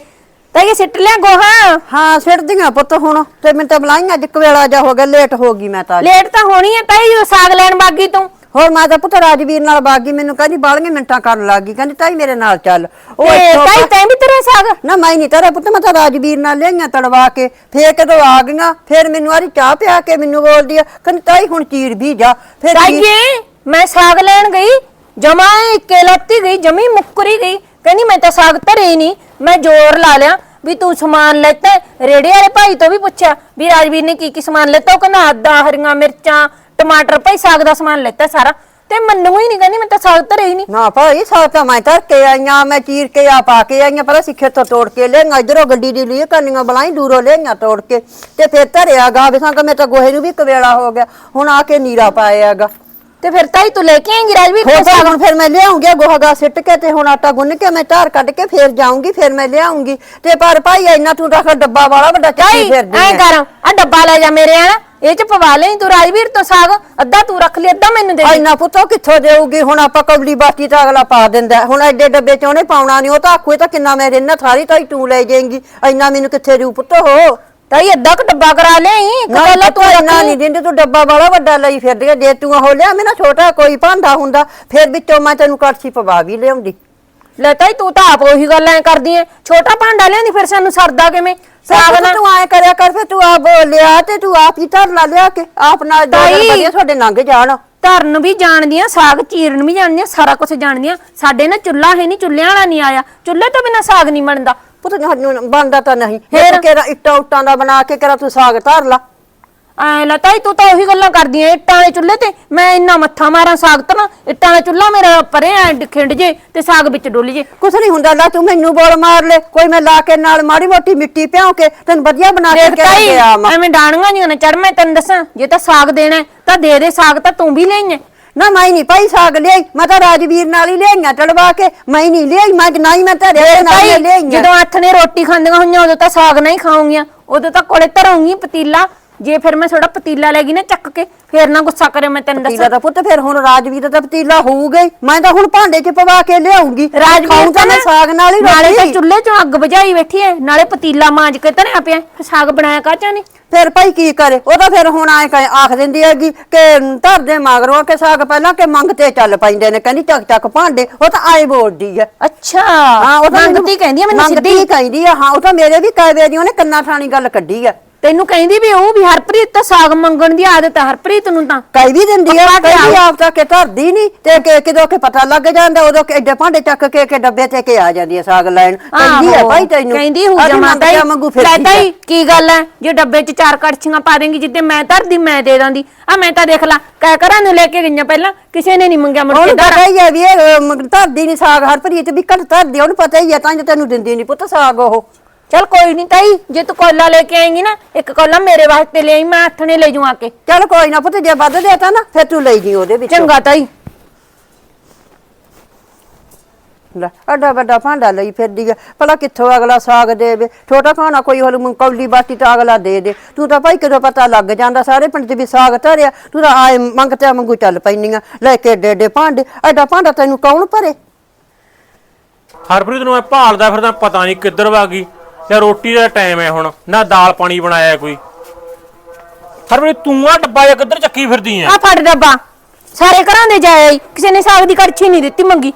ਤਾਂ ਇਹ ਸਿੱਟ ਲਿਆ ਗੋਹਾ? ਹਾਂ ਸਿੱਟਦੀਆਂ ਪੁੱਤ ਹੁਣ। ਤੇ ਮੈਨੂੰ ਤਾਂ ਬੁਲਾਈਆਂ ਅੱਜ ਕਵੇਲਾ ਜਾ ਹੋ ਗਿਆ ਲੇਟ ਹੋ ਗਈ ਮੈਂ ਤਾਂ ਅੱਜ। ਲੇਟ ਤਾਂ ਹੋਣੀ ਹੈ ਤਾਈ ਜਦੋਂ ਸਾਗ ਲੈਣ ਬਾਗੀ ਤੂੰ। ਹੋਰ ਮੈਂ ਤਾਂ ਪੁੱਤ ਰਾਜਵੀਰ ਨਾਲ ਬਾਗੀ ਮੈਨੂੰ ਕਹਿੰਦੀ ਬਾਲੀਆਂ ਮਿੰਟਾਂ ਕਰਨ ਲੱਗੀ ਕਹਿੰਦੀ ਤਾਈ ਮੇਰੇ ਨਾਲ ਚੱਲ। ਉਹ ਤੇ ਇੱਥੋਂ ਤਾਈ ਤੈਂ ਵੀ ਤੇਰਾ ਸਾਗ? ਨਾ ਮੈਂ ਨਹੀਂ ਤੇਰੇ ਪੁੱਤ ਮੈਂ ਤਾਂ ਰਾਜਵੀਰ ਨਾਲ ਲਿਆਈਆਂ ਤੜਵਾ ਕੇ ਫੇਰ ਕਦੋਂ ਆ ਗਈਆਂ ਫੇਰ ਮੈਨੂੰ ਆਰੀ ਚਾਹ ਪਿਆ ਕੇ ਮੈਨੂੰ ਬੋਲਦੀ ਆ ਕਹਿੰਦੀ ਤਾਈ ਹੁਣ ਚੀਰ ਵੀ ਜਾ ਫੇਰ ਚੀਰ- ਤਾਈਏ ਮੈਂ ਸਾਗ ਲੈਣ ਗਈ ਜਮਾ ਇੱਕੇ ਲੱਤੀ ਗਈ ਜਮੀ ਮੁੱਕਰੀ ਗਈ। ਕਹਿੰਦੀ ਮੈਂ ਤਾਂ ਸਾਗ ਧਰੇ ਹੀ ਨਹੀਂ ਮੈਂ ਜ਼ੋਰ ਲਾ ਲਿਆ ਵੀ ਤੂੰ ਸਮਾਨ ਲੈਤਾ? ਰੇੜੇ ਵਾਲੇ ਭਾਈ ਤੋਂ ਵੀ ਪੁੱਛਿਆ ਵੀ ਰਾਜਵੀਰ ਨੇ ਕੀ ਕੀ ਸਮਾਨ ਲੈਤਾ ਉਹ ਕਹਿੰਦਾ ਆਦਾ ਹਰੀਆਂ ਮਿਰਚਾਂ ਟਮਾਟਰ ਭਾਈ ਸਾਗ ਦਾ ਸਮਾਨ ਲੈਤਾ ਸਾਰਾ ਤੇ ਮੰਨੂ ਹੀ ਨਹੀਂ ਕਹਿੰਦੀ ਮੈਂ ਤਾਂ ਸਾਗ ਧਰੇ ਹੀ ਨਹੀਂ ਨਾ ਭਾਈ ਸਾਗ ਤਾਂ ਮੈਂ ਧਰ ਕੇ ਆਈਆਂ ਮੈਂ ਚੀਰ ਕੇ ਆ ਪਾ ਕੇ ਆਈਆਂ ਪਰ ਸਿੱਖੇ ਤੋਂ ਤੋੜ ਕੇ ਲਿਆਈਆਂ ਇਧਰੋਂ ਗੱਡੀ ਦੀ ਲਈ ਕਰਨੀਆਂ ਬਲਾਈ ਦੂਰੋਂ ਲਿਆਈਆਂ ਤੋੜ ਕੇ ਤੇ ਫੇਰ ਧਰਿਆ ਗਾ ਵੇ ਕਿ ਮੈਂ ਤਾਂ ਗੋਹੇ ਨੂੰ ਵੀ ਕਵੇਲਾ ਹੋ ਗਿਆ ਹੁਣ ਆ ਕੇ ਨੀਰਾ ਪਾਇਆਗਾ ਤੇ ਫਿਰ ਤਾਈ ਤੂੰ ਲੈ ਕੇ ਆਏਂਗੀ ਰਾਜਵੀਰ ਹੋਰ ਸਾਗ ਹੁਣ ਫਿਰ ਮੈਂ ਲਿਆਉਂਗੀ ਗੋਹਾ ਗਾ ਸਿੱਟ ਕੇ ਤੇ ਹੁਣ ਆਟਾ ਗੁੰਨ ਕੇ ਮੈਂ ਧਾਰ ਕੱਢ ਕੇ ਫੇਰ ਜਾਊਂਗੀ ਫਿਰ ਮੈਂ ਲਿਆਉਂਗੀ। ਤੇ ਪਰ ਭਾਈ ਇੰਨਾ ਤੂੰ ਰੱਖ ਡੱਬਾ ਵਾਲਾ ਵੱਡਾ ਚੱਕੀ ਤਾਈ ਫਿਰਦੀ ਐ ਐ। ਕਰ ਆ ਡੱਬਾ ਲੈ ਜਾ ਮੇਰੇ ਆ ਇਹ ਚ ਪਵਾ ਲਈ ਤੂੰ ਰਾਜਵੀਰ ਤੋਂ ਸਾਗ ਅੱਧਾ ਤੂੰ ਰੱਖ ਲਈ ਅੱਧਾ ਮੈਨੂੰ ਦੇ ਦੇ। ਇੰਨਾ ਪੁੱਤੋ ਕਿੱਥੋਂ ਦੇਊਗੀ? ਹੁਣ ਆਪਾਂ ਕਬਲੀ ਬਾਟੀ ਤਾਂ ਅਗਲਾ ਪਾ ਦਿੰਦਾ ਹੈ। ਹੁਣ ਐਡੇ ਡੱਬੇ ਚ ਉਹਨੇ ਪਾਉਣਾ ਨਹੀਂ ਉਹ ਤਾਂ ਆਖੂਏ ਤਾਂ ਕਿੰਨਾ ਮੈਂ ਰਹਿਣਾ ਸਾਰੀ ਤਾਈ ਤੂੰ ਲੈ ਜਾਏਂਗੀ। ਇੰਨਾ ਮੈਨੂੰ ਕਿੱਥੇ ਦੇਊ ਪੁੱਤੋ ਹੋ ਤਾਈ ਅੱਧਾ ਕ ਡੱਬਾ ਕਰਾ ਲਿਆਈ ਨਾ ਕੱਲਾ ਤੂੰ ਇੰਨਾ ਨਹੀਂ ਦਿੰਦੇ ਤੂੰ ਡੱਬਾ ਵਾਲਾ ਵੱਡਾ ਲਈ ਫਿਰਦੀ ਜੇ ਤੂੰ ਉਹ ਲਿਆ ਮੇਰਾ ਛੋਟਾ ਕੋਈ ਭਾਂਡਾ ਹੁੰਦਾ ਫਿਰ ਵਿੱਚੋਂ ਮੈਂ ਤੈਨੂੰ ਕੜਛੀ ਪਵਾ ਵੀ ਲਿਆਉਂਦੀ। ਲੈ ਤਾਈ ਤੂੰ ਤਾਂ ਆਪ ਉਹੀ ਗੱਲ ਐ ਕਰਦੀ ਐ। ਛੋਟਾ ਭਾਂਡਾ ਲਿਆਂਦੀ ਫਿਰ ਸਾਨੂੰ ਸਰਦਾ ਕਿਵੇਂ? ਸਾਗ ਤੂੰ ਆਏ ਕਰਿਆ ਕਰ ਫਿਰ ਤੂੰ ਆਪ ਲਿਆ ਤੇ ਤੂੰ ਆਪ ਹੀ ਧਰ ਲਾ ਲਿਆ ਕੇ ਆਪ ਨਾਲ ਦੋ ਦਿਨ ਤਾਈ। ਵਧੀਆ ਤੁਹਾਡੇ ਲੰਘ ਜਾਣ। ਧਰਨ ਵੀ ਜਾਣਦੀਆਂ ਸਾਗ ਚੀਰਨ ਵੀ ਜਾਣਦੀਆਂ ਸਾਰਾ ਕੁਝ ਜਾਣਦੀਆਂ। ਸਾਡੇ ਨਾ ਚੁੱਲ੍ਹਾ ਹੈ ਨਹੀਂ ਚੁੱਲ੍ਹਿਆਂ ਵਾਲਾ ਨਹੀਂ ਆਇਆ। ਚੁੱਲ੍ਹੇ ਤੋਂ ਬਿਨਾ ਸਾਗ ਨਹੀਂ ਬਣਦਾ। ਪੁੱਤ ਸਾਨੂੰ ਬਣਦਾ ਤਾਂ ਨਹੀਂ। ਫਿਰ? ਫਿਰ? ਕਿਹੜਾ ਇੱਟਾਂ ਉੱਟਾਂ ਦਾ ਬਣਾ ਕੇ ਕਿਹੜਾ ਤੂੰ ਸਾਗ ਧਰ ਲਾ। ਐ ਲੈ ਤਾਈ ਤੂੰ ਤਾਂ ਉਹੀ ਗੱਲਾਂ ਕਰਦੀ ਐ ਇੱਟਾਂ ਵਾਲੇ ਚੁੱਲ੍ਹੇ ਤੇ। ਮੈਂ ਇੰਨਾ ਮੱਥਾ ਮਾਰਾਂ ਸਾਗ ਤਾਂ ਇੱਟਾਂ ਵਾਲਾ ਚੁੱਲ੍ਹਾ ਮੇਰਾ ਪਰੇ ਐ ਖਿੰਡ ਜੇ ਤੇ ਸਾਗ ਵਿੱਚ ਡੁੱਲ ਜੇ। ਕੁਛ ਨਹੀਂ ਹੁੰਦਾ ਲੈ ਤੂੰ ਮੈਨੂੰ ਬੋਲ ਮਾਰ ਲੈ। ਕੋਈ ਮੈਂ ਲਾ ਕੇ ਨਾਲ ਮਾੜੀ ਮੋਟੀ ਮਿੱਟੀ ਭਿਉਂ ਕੇ ਤੈਨੂੰ ਵਧੀਆ ਬਣਾ ਕੇ ਦੇਖ ਤਾਈ ਗਿਆ ਮੈਂ ਐਵੇਂ ਡਾਣੀਆਂ ਨਹੀਂ ਨਾ ਚੜ ਮੈਂ ਤੈਨੂੰ ਦੱਸਾਂ ਜੇ ਤਾਂ ਸਾਗ ਦੇਣਾ ਹੈ, ਤਾਂ ਦੇ ਦੇ ਸਾਗ ਤਾਂ ਤੂੰ ਵੀ ਲੈਣੀ ਹੈ ਨਾ ਮੈਂ ਨਹੀਂ ਭਾਈ ਸਾਗ ਲਿਆਈ ਮੈਂ ਤਾਂ ਰਾਜਵੀਰ ਨਾਲ ਹੀ ਲਿਆਈਆਂ ਟੜਵਾ ਕੇ। ਮੈਂ ਨਹੀਂ ਲਿਆਈ ਮੈਂ ਨਾ ਹੀ ਮੈਂ ਨਾ ਹੀ ਤਾਈ ਲਿਆਈਆਂ। ਜਦੋਂ ਹੱਥ ਨੇ ਰੋਟੀ ਖਾਂਦੀਆਂ ਹੋਈਆਂ ਉਦੋਂ ਤਾਂ ਸਾਗ ਨਹੀਂ ਖਾਉਂਗੀਆਂ ਉਦੋਂ ਤਾਂ ਕੋਲੇ ਧਰੂੰਗੀ ਪਤੀਲਾ ਜੇ ਫਿਰ ਮੈਂ ਥੋੜਾ ਪਤੀਲਾ ਲੈ ਗਈ ਨਾ ਚੱਕ ਕੇ ਫੇਰ ਨਾ ਗੁੱਸਾ ਕਰੇ ਮੈਂ ਤੈਨੂੰ ਪਤੀਲਾ ਦੱਸਾਂ। ਦਾ ਪੁੱਤ ਫਿਰ ਹੁਣ ਰਾਜਵੀਰ ਦਾ ਪਤੀਲਾ ਹੋਊਗਾ ਹੀ। ਮੈਂ ਤਾਂ ਹੁਣ ਭਾਂਡੇ 'ਚ ਪਵਾ ਕੇ ਲਿਆਉਂਗੀ। ਰਾਜਵੀਰ ਖਾਊਂ ਤਾਂ ਤਾਂ ਮੈਂ ਸਾਗ ਨਾਲ ਹੀ ਨਾਲੇ ਤਾਂ ਰੋਟੀ। ਚੁੱਲ੍ਹੇ 'ਚੋਂ ਅੱਗ ਬੁਝਾਈ ਬੈਠੀ ਐ। ਨਾਲੇ ਪਤੀਲਾ ਮਾਂਜ ਕੇ ਧਰਿਆ ਪਿਆ। ਫਿਰ ਸਾਗ ਬਣਾਇਆ ਕਾਚਾ ਨੇ? ਫਿਰ ਭਾਈ ਕੀ ਕਰੇ? ਉਹ ਤਾਂ ਫਿਰ ਹੁਣ ਆਏ ਕਹੇ ਆਖ ਦਿੰਦੀ ਹੈਗੀ ਕਿ ਧਰ ਦੇ ਮਗਰੋਂ ਕਿ ਸਾਗ ਪਹਿਲਾਂ ਕਿ ਮੰਗ ਤੇ ਚੱਲ ਪੈਂਦੇ ਨੇ। ਕਹਿੰਦੀ ਚੱਕ ਚੱਕ ਭਾਂਡੇ। ਉਹ ਤਾਂ ਆਏ ਬੋਲਦੀ ਹੈ ਅੱਛਾ। ਹਾਂ ਉਹ ਤਾਂ ਮੰਗਤੀ ਕਹਿੰਦੀ ਆ ਮੈਨੂੰ ਮੰਗਤੀ ਸਿੱਧੀ। ਕਹਿੰਦੀ ਆ। ਹਾਂ ਉਹ ਤਾਂ ਮੇਰੇ ਵੀ ਕਾਇਵੇ ਦੀ ਉਹਨੇ ਕੰਨਾਂ ਥਾਣੀ ਗੱਲ ਕੱਢੀ ਆ। ਤੈਨੂੰ ਕਹਿੰਦੀ ਵੀ ਉਹ ਵੀ ਹਰਪ੍ਰੀਤ ਤਾਂ ਸਾਗ ਮੰਗਣ ਦੀ ਆਦਤ ਹੈ ਹਰਪ੍ਰੀਤ ਨੂੰ ਤਾਂ। ਕਈ ਵੀ ਦਿੰਦੀ ਆ ਪੱਕਾ ਕਈ ਪਿਆ। ਆਪ ਤਾਂ ਕਿ ਧਰਦੀ ਨਹੀਂ ਤੇ ਕਿ ਕਿਦੋਂ ਕਿ ਪਤਾ ਲੱਗ ਜਾਂਦਾ ਉਦੋਂ ਕਿ ਐਡੇ ਭਾਂਡੇ ਚੱਕ ਕੇ ਕਿ ਡੱਬੇ ਤੇ ਕੇ ਆ ਜਾਂਦੀ ਆ ਸਾਗ ਲੈਣ। ਕਹਿੰਦੀ ਆ ਆਹੋ, ਭਾਈ ਤੈਨੂੰ ਕਹਿੰਦੀ ਹੂ ਆਹ ਜਮਾ ਮੰਗਤਿਆਂ ਤਾਈ ਵਾਂਗੂ ਲੈ ਫਿਰਦੀ ਆ। ਕੀ ਗੱਲ ਹੈ ਜੇ ਡੱਬੇ 'ਚ ਚਾਰ ਕੜਛੀਆਂ ਪਾ ਦੇਂਗੀ ਜਿੱਦੇ ਮੈਂ ਧਰਦੀ ਮੈਂ ਦੇ ਦਾਂਦੀ। ਆ ਮੈਂ ਤਾਂ ਦੇਖ ਲਾ ਕਹਿ ਕਰਾਂ ਨੂੰ ਲੈ ਕੇ ਗਈਆਂ ਪਹਿਲਾਂ ਕਿਸੇ ਨੇ ਨਹੀਂ ਮੰਗਿਆ ਮੁੜ ਕੇ ਉਹਨੂੰ ਧਰ ਪਤਾ ਹੀ ਹੈ ਵੀ ਇਹ ਅਹ, ਮ- ਧਰਦੀ ਨਹੀਂ ਸਾਗ ਹਰਪ੍ਰੀਤ ਵੀ ਘੱਟ ਧਰਦੀ ਆ, ਉਹਨੂੰ ਪਤਾ ਹੀ ਹੈ ਤਾਂ ਜੋ ਤੈਨੂੰ ਦਿੰਦੀ ਨਹੀਂ ਪੁੱਤ ਸਾਗ ਉਹ। ਚਲ ਕੋਈ ਨਹੀਂ ਤਾਈ ਜੇ ਤੂੰ ਕੋਲਾ ਲੈ ਕੇ ਆਏਂਗੀ ਨਾ ਇੱਕ ਕੋਲਾ ਮੇਰੇ ਵਾਸਤੇ ਲੈ ਆਈ ਮੈਂ ਨੇ ਲੈ ਜੂ ਆ ਕੇ। ਚੱਲ ਕੋਈ ਨਾ ਪੁੱਤ ਜੇ ਵੱਧ ਦੇਤਾ ਨਾ ਫਿਰ ਤੂੰ ਲਈ ਜੀ ਉਹਦੇ ਵਿੱਚ। ਚੰਗਾ ਤਾਈ। ਲੈ ਅੱਡਾ ਵੱਡਾ ਭਾਂਡਾ ਲਈ ਫਿਰਦੀ ਆ। ਭਲਾ ਕਿੱਥੋਂ ਅਗਲਾ ਸਾਗ ਦੇਵੇ? ਛੋਟਾ ਖਾਣਾ ਕੋਈ ਹਲ ਕੌਲੀ ਬਾਟੀ ਤਾਂ ਅਗਲਾ ਦੇ ਦੇ। ਤੂੰ ਤਾਂ ਭਾਈ ਕਦੋਂ ਪਤਾ ਲੱਗ ਜਾਂਦਾ ਸਾਰੇ ਪਿੰਡ 'ਚ ਵੀ ਸਾਗ ਧਰਿਆ। ਤੂੰ ਤਾਂ ਆਏ ਮੰਗਤੇ ਵਾਂਗੂ ਚੱਲ ਪੈਂਦੀਆਂ ਲੈ ਕੇ ਏਡੇ ਏਡੇ ਭਾਂਡੇ ਐਡਾ ਭਾਂਡਾ ਤੈਨੂੰ ਕੌਣ ਭਰੇ? ਹਰਪ੍ਰੀਤ ਨੂੰ ਮੈਂ ਭਾਲਦਾ ਫਿਰਦਾ ਪਤਾ ਨਹੀਂ ਕਿੱਧਰ ਵਾ ਗਈ। ਯਾ ਰੋਟੀ ਦਾ ਟਾਈਮ ਹੈ ਹੁਣ ਨਾ ਦਾਲ ਪਾਣੀ ਬਣਾਇਆ ਕੋਈ। ਹਰਪ੍ਰੀਤ ਤੂੰ ਆ ਡੱਬਾ ਜਿਹਾ ਕਿੱਧਰ ਚੱਕੀ ਫਿਰਦੀ ਐ? ਆ ਫੜ ਡੱਬਾ। ਸਾਰੇ ਘਰਾਂ ਦੇ ਜਾਇਆ ਈ, ਕਿਸੇ ਨੇ ਸਾਗ ਦੀ ਕੜਛੀ ਨਹੀਂ ਦਿੱਤੀ ਮੰਗੀ।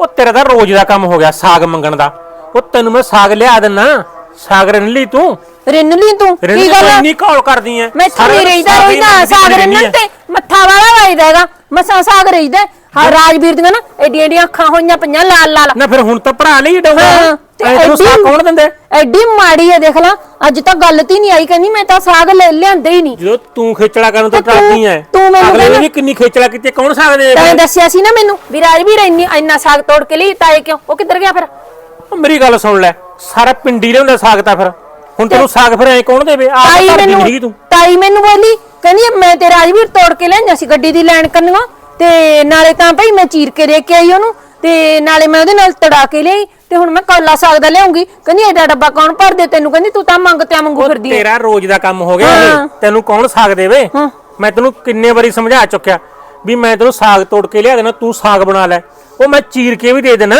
ਉਹ ਤੇਰਾ ਤਾਂ ਰੋਜ਼ ਦਾ ਕੰਮ ਹੋ ਗਿਆ ਸਾਗ ਮੰਗਣ ਦਾ। ਉਹ ਤੈਨੂੰ ਮੈਂ ਸਾਗ ਲਿਆ ਦਿੰਨਾ। ਸਾਗ ਰਿੰਨ ਲਈ ਤੂੰ? ਰਿੰਨ ਲਈ ਤੂੰ? ਕੀ ਲਈ ਗੱਲ ਇੰਨੀ ਘੌਲ ਕਰਦੀ ਐ। ਮੈਂ ਰਹੀਦਾ ਸਾਗ ਰਿੰਨਣ। ਤੇ ਮੱਥਾ ਵਾਲਾ ਵਾਈਦਾ ਹੈਗਾ। ਮਸਾਂ ਸਾਗ ਰਹੀਦਾ। ਹਾਂ ਰਾਜਵੀਰ ਦੀਆਂ ਨਾ ਏਡੀਆਂ ਏਡੀਆਂ ਅੱਖਾਂ ਹੋਈਆਂ ਪਈਆਂ ਲਾਲ ਲਾਲ। ਨਾ ਫਿਰ ਹੁਣ ਤਾਂ ਭਰਾ ਲਈ ਡਾਉਂਦਾ ਤੇ ਐ ਤੈਨੂੰ ਸਾਗ ਐਡੀ- ਕੌਣ ਦਿੰਦੇ? ਐਡੀ ਮਾੜੀ ਹੈ ਦੇਖ ਲਾ ਅੱਜ ਤਾਂ ਗੱਲ ਤੀ ਨਹੀਂ ਆਈ ਕਹਿੰਦੀ ਮੈਂ ਤਾਂ ਸਾਗ ਲੈ ਲਿਆਂਦੇ ਹੀ ਨਹੀਂ। ਜਦੋਂ ਤੂੰ ਖੇਚਲਾ ਕਰਨ ਤੋਂ ਡਰਦੀ ਐ ਤੂੰ ਮੈਨੂੰ ਕਹਿੰਦਾ- ਵੀ ਕਿੰਨੀ ਖੇਚਲਾ ਕੀਤੀ ਕੌਣ ਸਾਗ ਦੇ ਤੈਨੂੰ ਦੱਸਿਆ ਸੀ ਨਾ ਮੈਨੂੰ ਵੀ ਰਾਜਵੀਰ ਇੰਨੀ ਇੰਨਾ ਸਾਗ ਤੋੜ ਕੇ ਲਈ ਤਾਏ ਕਿਉਂ? ਉਹ ਕਿੱਧਰ ਗਿਆ ਫਿਰ? ਮੇਰੀ ਗੱਲ ਸੁਣ ਲੈ ਸਾਰਾ ਪਿੰਡੀ ਲਿਆਉਂਦਾ ਸਾਗ ਤਾਂ ਫਿਰ। ਹੁਣ ਤੈਨੂੰ ਸਾਗ ਫਿਰ ਐ ਕੌਣ ਦੇਵੇ? ਆ ਤਾਈ ਤਾਂ ਮੈਨੂੰ ਨਹੀਂ ਤੂੰ। ਤਾਈ ਮੈਨੂੰ ਬੋਲੀ ਕਹਿੰਦੀ ਮੈਂ ਤੇ ਰਾਜਵੀਰ ਤੋੜ ਕੇ ਲਿਆਈਆਂ ਸੀ ਗੱਡੀ ਦੀ ਲੈਣ ਕੰਨੋਂ ਤੇ ਨਾਲੇ ਤਾਂ ਭਾਈ ਮੈਂ ਚੀਰ ਕੇ ਦੇ ਕੇ ਆਈ ਉਹਨੂੰ ਤੇ ਨਾਲੇ ਮੈਂ ਉਹਦੇ ਨਾਲ ਤੜਾ ਕੇ ਲਿਆਈ ਤੇ ਹੁਣ ਮੈਂ ਕਾਲਾ ਸਾਗ ਦਾ ਲਿਆਉਂਗੀ। ਕਹਿੰਦੀ ਐਡਾ ਡੱਬਾ ਕੌਣ ਭਰ ਦੇ? ਤੈਨੂੰ ਕਹਿੰਦੀ ਤੂੰ ਤਾਂ ਮੰਗਤਿਆਂ ਮੰਗੂ ਫਿਰਦੀ ਐ ਤੇਰਾ ਰੋਜ਼ ਦਾ ਕੰਮ ਹੋ ਗਿਆ। ਇਹ। ਤੈਨੂੰ ਕੌਣ ਸਾਗ ਦੇਵੇ। ਮੈਂ ਤੈਨੂੰ ਕਿੰਨੇ ਵਾਰੀ ਸਮਝਾ ਚੁੱਕਿਆ ਵੀ ਮੈਂ ਤੈਨੂੰ ਸਾਗ ਤੋੜ ਕੇ ਲਿਆ ਦੇਣਾ ਤੂੰ ਸਾਗ ਬਣਾ ਲੈ। ਉਹ ਮੈਂ ਚੀਰ ਕੇ ਵੀ ਦੇ ਦੇਣਾ।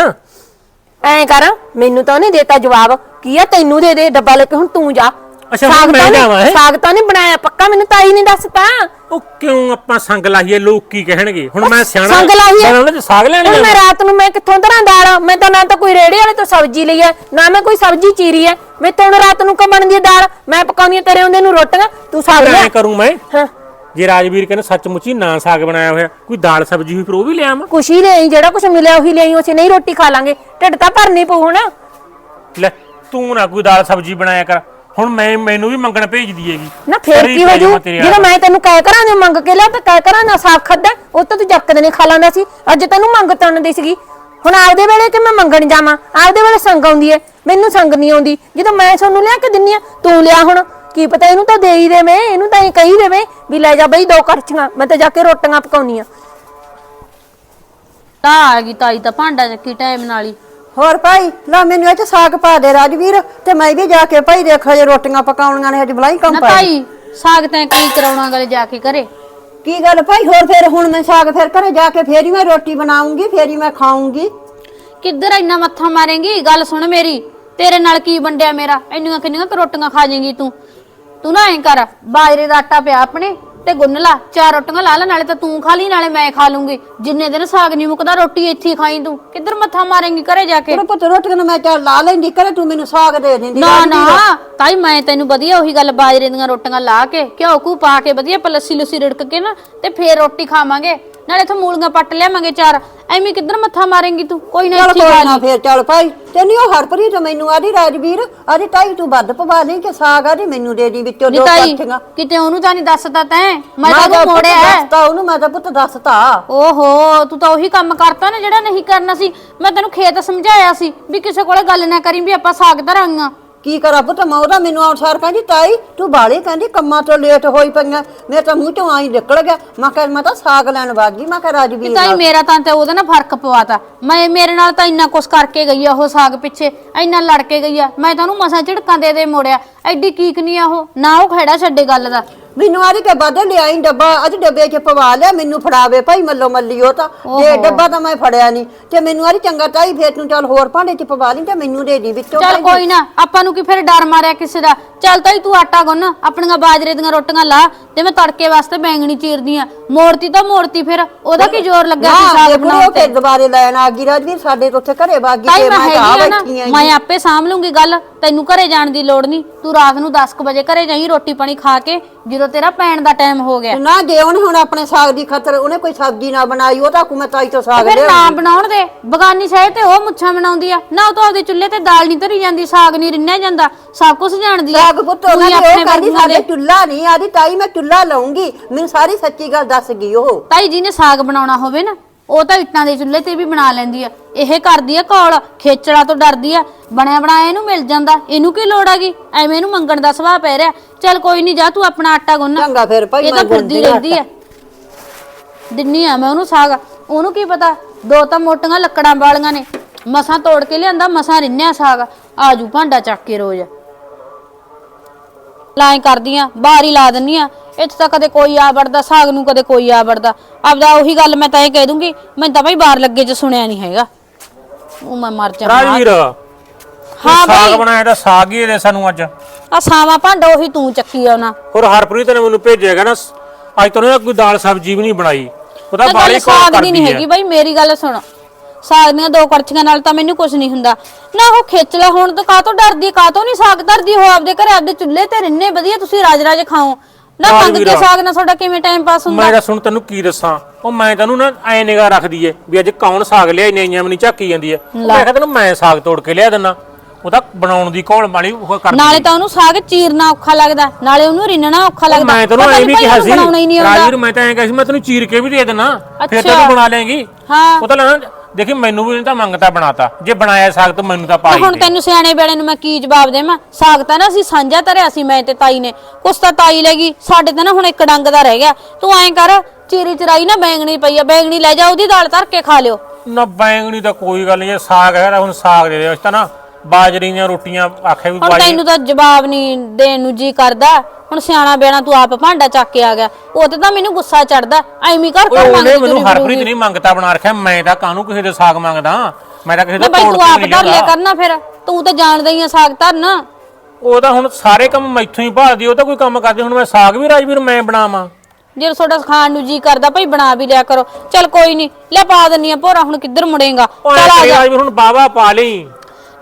ਐਂ ਕਰ ਮੈਨੂੰ ਤਾਂ ਉਹਨੇ ਦੇਤਾ ਜਵਾਬ। ਕੀ ਆ ਤੈਨੂੰ ਦੇ ਦੇ ਡੱਬਾ ਲੈ ਕੇ ਹੁਣ ਤੂੰ ਜਾ। ਅੱਛਾ, ਹੁਣ ਸਾਗ ਮੈਂ ਤਾਂ ਜਾਵਾਂ, ਹੈਂ? ਸਾਗ ਤਾਂ ਨਹੀਂ ਬਣਾਇਆ ਪੱਕਾ ਮੈਨੂੰ ਤਾਈ ਨੇ ਦੱਸਤਾ ਉਹ ਕਿਉਂ ਆਪਾਂ ਸੰਗ ਲਾਈਏ ਲੋਕ ਕੀ ਕਹਿਣਗੇ? ਹੁਣ ਮੈਂ ਸਿਆਣਾ ਸੰਗ ਲਾਈਏ। ਮੈਂ ਉਹਨਾਂ ਦੇ ਸਾਗ ਲੈਣ ਹੁਣ ਮੈਂ ਜਾਵਾਂ ਰਾਤ ਨੂੰ ਮੈਂ ਕਿੱਥੋਂ ਧਰਾਂ ਦਾਲ? ਮੈਂ ਤਾਂ ਨਾ ਤਾਂ ਕੋਈ ਰੇੜੇ ਵਾਲੇ ਤੋਂ ਸਬਜ਼ੀ ਲਈ ਐ ਨਾ ਮੈਂ ਕੋਈ ਸਬਜ਼ੀ ਚੀਰੀ ਐ ਮੈਂ ਤਾਂ ਹੁਣ ਰਾਤ ਨੂੰ ਕ ਬਣਦੀ ਐ ਦਾਲ ਮੈਂ ਪਕਾਉਣੀ ਐ ਤੇਰੇ ਹੁੰਦੇ ਨੂੰ ਰੋਟੀਆਂ ਤੂੰ ਸਾਗ ਲਿਆ। ਐਂ ਕਰੂੰ ਮੈਂ ਹਾਂ। ਜੇ ਰਾਜਵੀਰ ਕਹਿੰਦਾ ਸੱਚਮੁੱਚ ਹੀ ਨਾ ਸਾਗ ਬਣਾਇਆ ਹੋਇਆ ਕੋਈ ਦਾਲ ਸਬਜ਼ੀ ਵੀ ਫਿਰ ਉਹ ਵੀ ਲਿਆਵਾਂ ਕੁਛ ਹੀ ਲਈ ਜਿਹੜਾ ਕੁਛ ਮਿਲਿਆ ਉਹੀ ਲਈ ਉਸੇ ਨਹੀਂ ਰੋਟੀ ਖਾ ਲਾਂਗੇ। ਢਿੱਡ ਤਾਂ ਭਰਨੀ ਪਊ ਹੁਣ ਲੈ ਤੂੰ ਨਾ ਕੋਈ ਦਾਲ ਸਬਜ਼ੀ ਬਣਾਇਆ ਕਰ ਹੁਣ ਮੈਂ ਮੈਨੂੰ ਵੀ ਮੰਗਣ ਭੇਜਦੀ ਹੈਗੀ। ਨਾ ਫੇਰ ਕੀ ਹੋ ਜੂ? ਜਦੋਂ ਮੈਂ ਤੈਨੂੰ ਕਹਿ ਕਰਾਂ ਨੇ ਮੰਗ ਕੇ ਲਿਆ ਤਾਂ ਕਹਿ ਕਰਾਂ ਨਾ ਸਾਗ ਖਾਦਾ ਉਹ ਤਾਂ ਤੂੰ ਜੱਕਦ ਨੇ ਖਾ ਲੈਂਦਾ ਸੀ। ਅੱਜ ਤੈਨੂੰ ਮੰਗ ਤਣ ਦੀ ਸੀਗੀ। ਹੁਣ ਆਪਦੇ ਵੇਲੇ ਕਿ ਮੈਂ ਮੰਗਣ ਜਾਵਾਂ? ਆਪਦੇ ਵੇਲੇ ਸੰਗ ਆਉਂਦੀ ਐ ਮੈਨੂੰ ਸੰਗ ਨਹੀਂ ਆਉਂਦੀ। ਜਦੋਂ ਮੈਂ ਤੁਹਾਨੂੰ ਲਿਆ ਕੇ ਦਿੰਨੀ ਆ ਤੂੰ ਲਿਆ ਹੁਣ। ਕੀ ਪਤਾ ਇਹਨੂੰ ਤਾਂ ਦੇ ਹੀ ਦੇਵੇਂ ਇਹਨੂੰ ਤਾਂ ਇਹ ਕਹੀ ਦੇਵੇਂ ਵੀ ਲੈ ਜਾ ਬਈ ਦੋ ਕਰਚੀਆਂ ਮੈਂ ਤਾਂ ਜਾ ਕੇ ਰੋਟੀਆਂ ਪਕਾਉਣੀਆਂ ਤਾਂ ਆ ਗਈ ਤਾਈ ਤਾਂ ਭਾਂਡਾ ਚੱਕੀ ਟਾਈਮ ਨਾਲ ਹੀ। ਹੋਰ ਭਾਈ ਲੈ ਮੈਨੂੰ ਇਹ ਚ ਸਾਗ ਪਾ ਦੇ ਰਾਜਵੀਰ ਤੇ ਮੈਂ ਵੀ ਜਾ ਕੇ ਭਾਈ ਦੇਖੋ ਜੇ ਰੋਟੀਆਂ ਪਕਾਉਣੀਆਂ ਨੇ ਹਜੇ ਬਲਾਈ ਕੰਮ ਨਾ ਤਾਈ ਸਾਗ ਤੈਂ ਕੀ ਕਰਾਉਣਾ ਗਲੇ ਜਾ ਕੇ ਘਰੇ ਕੀ ਗੱਲ ਭਾਈ ਹੋਰ ਫਿਰ ਹੁਣ ਮੈਂ ਸਾਗ ਫਿਰ ਘਰੇ ਜਾ ਕੇ ਫੇਰ ਹੀ ਮੈਂ ਰੋਟੀ ਬਣਾਉਂਗੀ ਫੇਰ ਹੀ ਮੈਂ ਖਾਉਂਗੀ ਕਿੱਧਰ ਇੰਨਾ ਮੱਥਾ ਮਾਰੇਂਗੀ? ਗੱਲ ਸੁਣ ਮੇਰੀ ਤੇਰੇ ਨਾਲ ਕੀ ਵੰਡਿਆ ਮੇਰਾ? ਇੰਨੀਆਂ ਕਿੰਨੀਆਂ ਕੁ ਰੋਟੀਆਂ ਖਾ ਜਾਏਂਗੀ ਤੂੰ? ਤੂੰ ਨਾ ਐਂ ਕਰ ਬਾਜਰੇ ਦਾ ਆਟਾ ਪਿਆ ਆਪਣੇ ਤੇ ਗੁੰਨ ਲਾ ਚਾਰ ਰੋਟੀਆਂ ਲਾ ਲੈ ਨਾਲੇ ਤਾਂ ਤੂੰ ਖਾ ਲਈ ਨਾਲੇ ਮੈਂ ਖਾ ਲੂੰਗੀ। ਜਿੰਨੇ ਦਿਨ ਸਾਗ ਨਹੀਂ ਮੁੱਕਦਾ ਰੋਟੀ ਇੱਥੇ ਹੀ ਖਾਈ ਤੂੰ। ਕਿੱਧਰ ਮੱਥਾ ਮਾਰੇਂਗੀ ਘਰੇ ਜਾ ਕੇ? ਤੇਰੇ ਪੁੱਤ ਰੋਟੀਆਂ ਨੂੰ ਮੈਂ ਚੱਲ ਲਾ ਲੈਂਦੀ ਘਰੇ ਤੂੰ ਮੈਨੂੰ ਸਾਗ ਦੇ ਦਿੰਦੀ ਨਾ ਨਾ ਤਾਈ ਮੈਂ ਤੈਨੂੰ ਵਧੀਆ ਉਹੀ ਗੱਲ ਬਾਜਰੇ ਦੀਆਂ ਰੋਟੀਆਂ ਲਾ ਕੇ ਘਿਓ ਕੂ ਪਾ ਕੇ ਵਧੀਆ ਪਲੱਸੀ ਲੁੱਸੀ ਰਿੜਕ ਕੇ ਨਾ ਤੇ ਫੇਰ ਰੋਟੀ ਖਾਵਾਂਗੇ। ਨਾਲੇ ਇਥੋਂ ਮੂਲੀਆਂ ਪੱਟ ਲਿਆਵਾਂਗੇ ਚਾਰ। ਐਵੇਂ ਕਿੱਧਰ ਮੱਥਾ ਮਾਰੇਂਗੀ ਤੂੰ? ਕੋਈ ਨਾ ਚੱਲ ਇੱਥੇ ਕੋਈ ਨਾ ਫੇਰ ਚੱਲ ਭਾਈ। ਤੇ ਨਹੀਂ ਉਹ ਹਰਪ੍ਰੀਤ ਮੈਨੂੰ ਆਦੀ ਰਾਜਵੀਰ ਆਦੀ ਤਾਈ ਤੂੰ ਵੱਧ ਪਵਾ ਲਈ ਕਿ ਸਾਗ ਆਦੀ ਮੈਨੂੰ ਦੇ ਦੀ ਵਿੱਚੋਂ ਦੋ ਕੱਠੀਆਂ। ਕਿਤੇ ਉਹਨੂੰ ਤਾਂ ਨਹੀਂ ਦੱਸਦਾ ਤੈਂ। ਮੈਂ ਤਾਂ ਤਾਂ ਉਹਨੂੰ ਮੋੜਿਆ ਹੈ। ਦੱਸਤਾ ਉਹਨੂੰ ਮੈਂ ਤਾਂ ਪੁੱਤ ਦੱਸਤਾ। ਓਹੋ ਤੂੰ ਤਾਂ ਉਹੀ ਕੰਮ ਕਰਤਾ ਨਾ ਜਿਹੜਾ ਨਹੀਂ ਕਰਨਾ ਸੀ। ਮੈਂ ਤੈਨੂੰ ਖੇਤ ਸਮਝਾਇਆ ਸੀ ਵੀ ਕਿਸੇ ਕੋਲੇ ਗੱਲ ਨਾ ਕਰੀ ਵੀ ਆਪਾਂ ਸਾਗ ਧਰਾਂਗਾ ਕੀ ਕਰਾਂ ਪੁੱਤ? ਮੈਂ ਉਹਦਾ ਮੈਨੂੰ ਆਨਸਾਰ ਕਹਿੰਦੀ ਤਾਈ ਤੂੰ ਬਾਲੇ ਕਹਿੰਦੀ ਕੰਮਾਂ ਤੋਂ ਲੇਟ ਹੋਈ ਪਈਆਂ। ਮੇਰੇ ਤਾਂ ਮੂੰਹ ਚੋਂ ਆਈ ਨਿਕਲ ਗਿਆ। ਮੈਂ ਕਿਹਾ ਮੈਂ ਤਾਂ ਸਾਗ ਲੈਣ ਵਾਗੀ ਮੈਂ ਕਿਹਾ ਰਾਜਵੀਰ ਤਾਈ। ਮੇਰਾ ਤਾਂ ਤੇ ਉਹਦੇ ਨਾਲ ਫ਼ਰਕ ਪਵਾਤਾ। ਮੈਂ ਮੇਰੇ ਨਾਲ ਤਾਂ ਇੰਨਾ ਕੁਛ ਕਰਕੇ ਗਈ ਆ ਉਹ ਸਾਗ ਪਿੱਛੇ। ਇੰਨਾ ਲੜ ਕੇ ਗਈ ਆ। ਮੈਂ ਤਾਂ ਉਹਨੂੰ ਮਸਾਂ ਝਿੜਕਾਂ ਦੇ ਦੇ ਮੋੜਿਆ। ਐਡੀ ਕੀਕ ਨਹੀਂ ਆ ਉਹ ਨਾ ਉਹ ਖੜਾ ਛੱਡੇ ਗੱਲ ਦਾ। ਮੈਨੂੰ ਆਦੀ ਕੇ ਬਾਦੇ ਲਿਆਈ ਡੱਬਾ ਅੱਜ ਡੱਬੇ 'ਚ ਪਵਾ ਲਿਆ ਮੈਨੂੰ ਫੜਾਵੇ ਭਾਈ ਮੱਲੋ ਮੱਲੀ ਉਹ ਤਾਂ। ਤੇ ਡੱਬਾ ਤਾਂ ਮੈਂ ਫੜਿਆ ਨਹੀਂ ਤੇ ਮੈਨੂੰ ਆਦੀ ਚੰਗਾ ਤਾਈ ਫੇਰ ਤੂੰ ਚੱਲ ਹੋਰ ਭਾਂਡੇ 'ਚ ਪਵਾ ਲਈ ਤੇ ਮੈਨੂੰ ਦੇ ਦੀ ਵਿੱਚੋਂ ਚੱਲ। ਕੋਈ ਨਾ ਆਪਾਂ ਨੂੰ ਕੀ ਫਿਰ ਡਰ ਮਾਰਿਆ ਕਿਸੇ ਦਾ? ਚੱਲ ਤਾਈ ਤੂੰ ਆਟਾ ਗੁੰਨ ਆਪਣੀਆਂ ਬਾਜਰੇ ਦੀਆਂ ਰੋਟੀਆਂ ਲਾ ਤੇ ਮੈਂ ਤੜਕੇ ਵਾਸਤੇ ਬੈਂਗਣੀ ਚੀਰਦੀ ਆ। ਮੋੜਤੀ ਤਾਂ ਮੋੜਤੀ ਫਿਰ ਉਹਦਾ ਕੀ ਜ਼ੋਰ ਲੱਗਾ ਸੀ ਨਾ ਸਾਗ ਬਣਾਉਣ ਤੇ? ਦੁਬਾਰੇ ਲੈਣ ਆ ਗਈ ਰਾਜਵੀਰ ਸਾਡੇ ਤੋਂ ਉੱਥੇ ਘਰੇ ਬਾਗੀ ਤਾਈ ਤੇ ਮੈਂ ਮੈਂ ਆ ਹੈਗੀ ਆ ਬੈਠੀ ਨਾ ਆਂ ਮੈਂ ਆਪੇ ਸਾਂਭ ਲੂੰਗੀ ਗੱਲ ਤੈਨੂੰ ਘਰੇ ਜਾਣ ਦੀ ਲੋੜ ਨਹੀਂ ਤੂੰ ਰਾਤ ਨੂੰ 10 ਵਜੇ ਘਰੇ ਜਾਈਂ ਰੋਟੀ ਪਾਣੀ ਖਾ ਕੇ ਜਦੋਂ ਤੇਰਾ ਪੈਣ ਦਾ ਟਾਈਮ ਹੋ ਗਿਆ। ਨਾ ਜੇ ਉਹਨੇ ਹੁਣ ਆਪਣੇ ਸਾਗ ਦੀ ਖਾਤਰ ਉਹਨੇ ਕੋਈ ਸਬਜ਼ੀ ਨਾ ਬਣਾਈ ਉਹ ਤਾਂ ਕੋ ਮੈਂ ਤਾਈ ਤੋਂ ਸਾਗ ਫਿਰ ਲਿਆ ਨਾ ਬਣਾਉਣ ਦੇ। ਬਗਾਨੀ ਸਾਈਡ ਤੇ ਉਹ ਮੁੱਛਾਂ ਬਣਾਉਂਦੀ ਆ। ਨਾ ਉਹ ਤਾਂ ਆਪਦੇ ਚੁੱਲ੍ਹੇ ਤੇ ਦਾਲ ਨਹੀਂ ਧਰੀ ਜਾਂਦੀ ਸਾਗ ਨਹੀਂ ਰਿੰਨਿਆ ਜਾਂਦਾ। ਸਭ ਕੁਝ ਜਾਣਦੀ ਆ। ਸਾਗ ਪੁੱਤ ਤੂੰ ਉਹਨਾਂ ਆਪਣੇ ਉਹ ਕਹਿੰਦੀ ਵਰਗੀਆਂ ਸਾਡੇ ਦੇ। ਚੁੱਲਾ ਨਹੀਂ ਆਦੀ ਤਾਈ ਮੈਂ ਚੁੱਲਾ ਲਾਉਂਗੀ। ਮੈਨੂੰ ਸਾਰੀ ਸੱਚੀ ਗੱਲ ਦੱਸ ਗਈ ਉਹ। ਤਾਈ ਜੀ ਨੇ ਸਾਗ ਬਣਾਉਣਾ ਹੋਵੇ ਨਾ। ਉਹ ਤਾਂ ਇੱਟਾਂ ਦੇ ਚੁੱਲ੍ਹੇ ਤੇ ਵੀ ਬਣਾ ਲੈਂਦੀ ਆ। ਇਹ ਕਰਦੀ ਆ ਕੌਲ ਖੇਚੜਾ ਤੋਂ ਡਰਦੀ ਆ। ਬਣਿਆ ਬਣਾਇਆ ਇਹਨੂੰ ਮਿਲ ਜਾਂਦਾ। ਇਹਨੂੰ ਕੀ ਲੋੜ ਆਗੀ ਐਵੇਂ ਇਹਨੂੰ ਮੰਗਣ ਦਾ ਸੁਭਾਅ ਪੈ ਰਿਹਾ। ਚੱਲ ਕੋਈ ਨਹੀਂ ਜਾ ਤੂੰ ਆਪਣਾ ਆਟਾ ਗੁੰਨ। ਚੰਗਾ ਫਿਰ ਭਾਈ ਇਹ ਤਾਂ ਮੈਂ ਫਿਰਦੀ ਗੁੰਨਦੀ ਰਹਿੰਦੀ ਆ। ਦਿੰਨੀ ਆ ਮੈਂ ਉਹਨੂੰ ਸਾਗ। ਉਹਨੂੰ ਕੀ ਪਤਾ? ਦੋ ਤਾਂ ਮੋਟੀਆਂ ਲੱਕੜਾਂ ਵਾਲੀਆਂ ਨੇ। ਮਸਾਂ ਤੋੜ ਕੇ ਲਿਆਂਦਾ ਮਸਾਂ ਰਿੰਨਿਆ ਸਾਗ। ਆਜੂ ਭਾਂਡਾ ਚੱਕ ਕੇ ਰੋਜ਼। ਲਾਈ ਕਰਦੀਆਂ ਬਾਹਰ ਹੀ ਲਾ ਦਿੰਨੀ ਆ ਇੱਥੇ ਤਾਂ ਕਦੇ ਕੋਈ ਆ ਵੜਦਾ ਸਾਗ ਨੂੰ ਕਦੇ ਕੋਈ ਆ ਵੜਦਾ। ਆਪਦਾ ਉਹੀ ਗੱਲ ਮੈਂ ਤਾਂ ਇਹ ਕਹਿ ਦੂੰਗੀ ਮੈਂ ਤਾਂ ਭਾਈ ਬਾਹਰ ਲੱਗੇ ਚ ਸੁਣਿਆ ਨਹੀਂ ਹੈਗਾ। ਉਹ ਮੈਂ ਮਰ ਜਾ ਰਾਜਵੀਰ ਹਾਂ ਹਾਂ ਬਈ। ਸਾਗ ਬਣਾਇਆ ਤਾਂ ਸਾਗ ਹੀ ਦੇ ਸਾਨੂੰ ਅੱਜ। ਆ ਸਾਵਾ ਭਾਂਡਾ ਉਹੀ ਤੂੰ ਚੱਕੀ ਆਉਣਾ ਹੋਰ ਹਰਪ੍ਰੀਤ ਨੇ ਮੈਨੂੰ ਭੇਜਿਆਗਾ ਨਾ ਅੱਜ ਤੋਂ ਨਾ ਕੋਈ ਦਾਲ ਸਬਜ਼ੀ ਵੀ ਨਹੀਂ ਬਣਾਈ। ਉਹਦਾ ਤਾਂ ਬਾਲੀ ਕੋਲ ਸਾਗ ਦੀ ਕਰਦੀ ਨਹੀਂ ਹੈ ਹੈਗੀ ਬਾਈ ਮੇਰੀ ਗੱਲ ਸੁਣ। ਸਾਗ ਦੀਆਂ ਦੋ ਕੜਛੀਆਂ ਨਾਲ ਤਾਂ ਮੈਨੂੰ ਕੁਝ ਨਹੀਂ ਹੁੰਦਾ। ਨਾ ਉਹ ਖਿੱਚ ਲੈ ਹੁਣ ਤੋਂ ਕਾਤੋਂ ਡਰਦੀ ਕਾਤੋਂ ਨਹੀਂ ਸਾਗ ਧਰਦੀ? ਹੋ ਆਪਦੇ ਘਰੇ ਆਪਦੇ ਚੁੱਲ੍ਹੇ ਤੇ ਰਿੰਨੇ ਵਧੀਆ ਤੁਸੀਂ ਰਾਜ ਰਾਜ ਖਾਓ। ਨਾ ਮੰਗ ਕੇ ਵੀਰਾ। ਸਾਗ ਨਾਲ ਤੁਹਾਡਾ ਕਿਵੇਂ ਟਾਈਮ ਪਾਸ ਹੁੰਦਾ? ਮੈਂ ਤਾਂ ਸੁਣ ਤੈਨੂੰ ਕੀ ਦੱਸਾਂ। ਉਹ ਮੈਂ ਤੈਨੂੰ ਨਾ ਐ ਨਿਗਾਹ ਰੱਖਦੀ ਏ ਵੀ ਅੱਜ ਕੌਣ ਸਾਗ ਲਿਆ ਨਹੀਂ ਮੈਨੂੰ ਝਾਕੀ ਜਾਂਦੀ ਏ। ਮੈਂ ਕਿਹਾ ਤੈਨੂੰ ਮੈਂ ਸਾਗ ਤੋੜ ਕੇ ਲਿਆ ਦਿੰਨਾ। ਉਹ ਤਾਂ ਬਣਾਉਣ ਦੀ ਘੋਲ ਵਾਲੀ ਉਹ ਕਰਦੀ ਨਾਲੇ। ਤਾਂ ਉਹਨੂੰ ਸਾਗ ਚੀਰਨਾ ਔਖਾ ਲੱਗਦਾ ਨਾਲੇ ਉਹਨੂੰ ਰਿੰਨਣਾ ਔਖਾ ਉਹ ਲੱਗਦਾ। ਮੈਂ ਤੈਨੂੰ ਪਤਾ ਐ ਨੀ ਵੀ ਭਾਈ ਕਿਹਾ ਉਹਨੂੰ ਸੀ ਬਣਾਉਣਾ ਹੀ ਨਹੀਂ ਆਉਂਦਾ। ਮੈਂ ਤਾਂ ਐਂ ਕਿਹਾ ਸੀ ਮੈਂ ਤੈਨੂੰ ਚੀਰ ਕੇ ਵੀ ਦੇ ਦੇਣਾ ਫਿਰ ਅੱਛਾ। ਤਾਂ ਤੂੰ ਬਣਾ ਲੇਂਗੀ ਹਾਂ। ਉਹ ਤਾਂ ਲੈਣਾ ਦੇਖੀ ਮੈਨੂੰ ਵੀ ਨਹੀਂ ਤਾਂ ਮੰਗਤਾ ਬਣਾਤਾ। ਜੇ ਬਣਾਇਆ ਸਾਗ ਤਾਂ ਮੈਨੂੰ ਤਾਂ ਪਾ ਤੇ ਹੀ ਹੁਣ ਤੈਨੂੰ ਸਿਆਣੇ ਬੇੜੇ ਨੂੰ ਮੈਂ ਕੀ ਜਵਾਬ ਦੇਵਾਂ? ਸਾਗ ਤਾਂ ਨਾ ਅਸੀਂ ਸਾਂਝਾ ਧਰਿਆ ਸੀ ਮੈਂ ਤੇ ਤਾਈ ਨੇ। ਕੁਛ ਤਾਂ ਤਾਈ ਲੈਗੀ ਸਾਡੇ ਤਾਂ ਨਾ ਹੁਣ ਇੱਕ ਡੰਗ ਦਾ ਰਹਿ ਗਿਆ। ਤੂੰ ਐਂ ਕਰ ਚੀਰੀ ਚਰਾਈ ਨਾ ਬੈਂਗਣੀ ਪਈ ਆ ਬੈਂਗਣੀ ਲੈ ਜਾ ਉਹਦੀ ਦਾਲ ਧਰ ਕੇ ਖਾ ਲਿਓ। ਨਾ ਬੈਂਗਣੀ ਤਾਂ ਕੋਈ ਗੱਲ ਨਹੀਂ ਇਹ ਸਾਗ ਹੈਗਾ ਹੁਣ ਸਾਗ ਦੇ ਦੇ ਉਸ ਤਾਂ ਨਾ ਬਾਜਰੀ ਦੀਆਂ ਰੋਟੀਆਂ ਆਖੇ ਵੀ ਹੁਣ ਬਾਈ ਤੈਨੂੰ ਤਾਂ ਜਵਾਬ ਨਹੀਂ ਦੇਣ ਨੂੰ ਜੀ ਕਰਦਾ। ਹੁਣ ਸਿਆਣਾ ਬੇਣਾ ਤੂੰ ਆਪ ਭਾਂਡਾ ਚੱਕ ਕੇ ਆ ਗਿਆ। ਉਹ ਤੇ ਤਾਂ ਮੈਨੂੰ ਗੁੱਸਾ ਚੜਦਾ ਐਵੇਂ ਕਰ ਓਏ ਕਰ ਉਹਨੇ ਮੈਨੂੰ ਹਰਪ੍ਰੀਤ। ਨਹੀਂ ਮੰਗਤਾ ਬਣਾ ਰੱਖਿਆ। ਮੈਂ ਤਾਂ ਕਾਹਨੂੰ ਕਿਸੇ ਦੇ ਸਾਗ ਮੰਗਦਾ? ਮੈਂ ਤਾਂ ਕਿਸੇ ਦਾ ਬਈ ਤੋੜ ਤੂੰ ਕੇ ਆਪ ਨਹੀਂ ਧਰ ਲਿਆ ਕਰਨਾ ਫਿਰ। ਤੂੰ ਤਾਂ ਜਾਣਦਾ ਹੀ ਆ ਸਾਗ ਧਰਨਾ। ਉਹ ਤਾਂ ਹੁਣ ਸਾਰੇ ਕੰਮ ਮੈਥੋਂ ਹੀ ਭਾਲਦੀ। ਉਹ ਤਾਂ ਕੋਈ ਕੰਮ ਕਰਦੀ। ਹੁਣ ਮੈਂ ਸਾਗ ਵੀ ਰਾਜਵੀਰ ਮੈਂ ਬਣਾਵਾਂ। ਜੇ ਤੁਹਾਡਾ ਖਾਣ ਨੂੰ ਜੀ ਕਰਦਾ ਭਾਈ ਬਣਾ ਵੀ ਲਿਆ ਕਰੋ। ਚੱਲ ਕੋਈ ਨਹੀਂ ਲੈ ਪਾ ਦਿੰਨੀ ਆ ਭੋਰਾ। ਹੁਣ ਕਿੱਧਰ ਮੁੜੇਗਾ? ਉਹ ਚੱਲ ਆ ਐ ਜਾ। ਰਾਜਵੀਰ ਹੁਣ ਬਾਵਾ ਪਾ ਲਈ।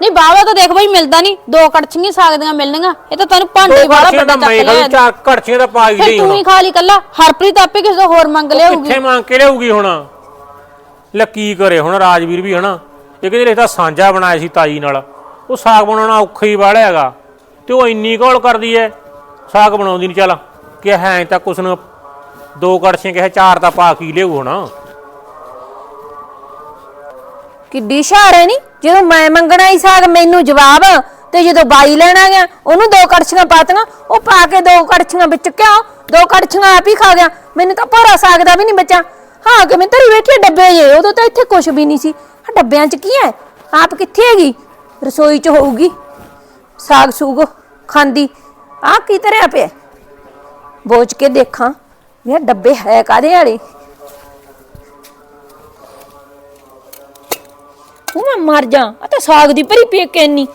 ਨਹੀਂ ਬਾਵਾ ਤਾਂ ਦੇਖ ਭਾਈ ਮਿਲਦਾ ਨਹੀਂ। ਦੋ ਕੜਛੀਆਂ ਸਾਗ ਦੀਆਂ ਮਿਲਣਗੀਆਂ। ਇਹ ਤਾਂ ਤੈਨੂੰ ਭਾਂਡੇ ਵਾਲਾ ਵੱਡਾ ਚੱਕ ਮੈਂ ਲਿਆ ਕਹਿੰਦਾ ਚਾਰ ਕੜਛੀਆਂ ਤਾਂ ਪਾ ਹੀ ਫਿਰ ਲਈ ਤੂੰ ਹੁਣ। ਹੀ ਖਾ ਲਈ ਕੱਲਾ ਹਰਪ੍ਰੀਤ ਆਪੇ ਕਿਸੇ ਤੋਂ ਹੋਰ ਮੰਗ ਲਿਆਊਗੀ। ਕਿੱਥੇ ਮੰਗ ਕੇ ਲਿਆਊਗੀ ਹੁਣ? ਲੈ ਕੀ ਕਰੇ ਹੁਣ ਰਾਜਵੀਰ ਵੀ ਹਨਾ? ਇਹ ਕਹਿੰਦੇ ਰਿਸ਼ਤਾ ਸਾਂਝਾ ਬਣਾਇਆ ਸੀ ਤਾਈ ਨਾਲ। ਉਹ ਸਾਗ ਬਣਾਉਣਾ ਔਖਾ ਹੀ ਵਾਲਾ ਹੈਗਾ। ਤੇ ਉਹ ਇੰਨੀ ਘੋਲ ਕਰਦੀ ਐ। ਸਾਗ ਬਣਾਉਂਦੀ ਨਹੀਂ ਚੱਲ। ਕਿ ਹੈ ਤਾਂ ਕੁਛ ਨੂੰ ਦੋ ਕੜਛੀਆਂ ਕਿਹਾ ਚਾਰ ਤਾਂ ਪਾ ਕੀ ਲਿਆਊ ਹੁਣ। ਕਿੱਡੀ ਹੁਸ਼ਿਆਰ ਹੈ ਨੀ? ਜਦੋਂ ਮੈਂ ਮੰਗਣਾ ਹੀ ਸਾਗ, ਮੈਨੂੰ ਜਵਾਬ, ਤੇ ਜਦੋਂ ਬਾਈ ਲੈਣਾ ਗਿਆ, ਉਹਨੂੰ ਦੋ ਕੜਛੀਆਂ ਪਾਤੀਆਂ ਉਹ ਪਾ ਕੇ ਦੋ ਕੜਛੀਆਂ ਵਿੱਚ ਕਿਉਂ ਦੋ ਕੜਛੀਆਂ ਆਪ ਹੀ ਖਾ ਗਿਆ। ਮੈਨੂੰ ਤਾਂ ਭੋਰਾ ਸਾਗ ਦਾ ਵੀ ਨਹੀਂ ਬਚਾ ਹਾਂ ਕਿ ਮੈਂ ਧਰੀ ਬੈਠੀ ਡੱਬੇ ਜੇ, ਉਦੋਂ ਤਾਂ ਇੱਥੇ ਕੁਝ ਵੀ ਨਹੀਂ ਸੀ। ਆ ਡੱਬਿਆਂ 'ਚ ਕੀ ਹੈ? ਆਪ ਕਿੱਥੇ ਹੈਗੀ? ਰਸੋਈ 'ਚ ਹੋਊਗੀ। ਸਾਗ ਸੂਗ ਖਾਂਦੀ। ਆ ਕੀ ਧਰਿਆ ਪਿਆ? ਬੋਝ ਕੇ ਦੇਖਾਂ। ਵੀ ਇਹ ਡੱਬੇ ਹੈ ਕਾਦੇ ਵਾਲੇ? ਉਹ ਮੈਂ ਮਰ ਜਾ ਆ ਤਾਂ ਸਾਗ ਦੀ ਭਰੀ ਪੀ ਕੈਨੀ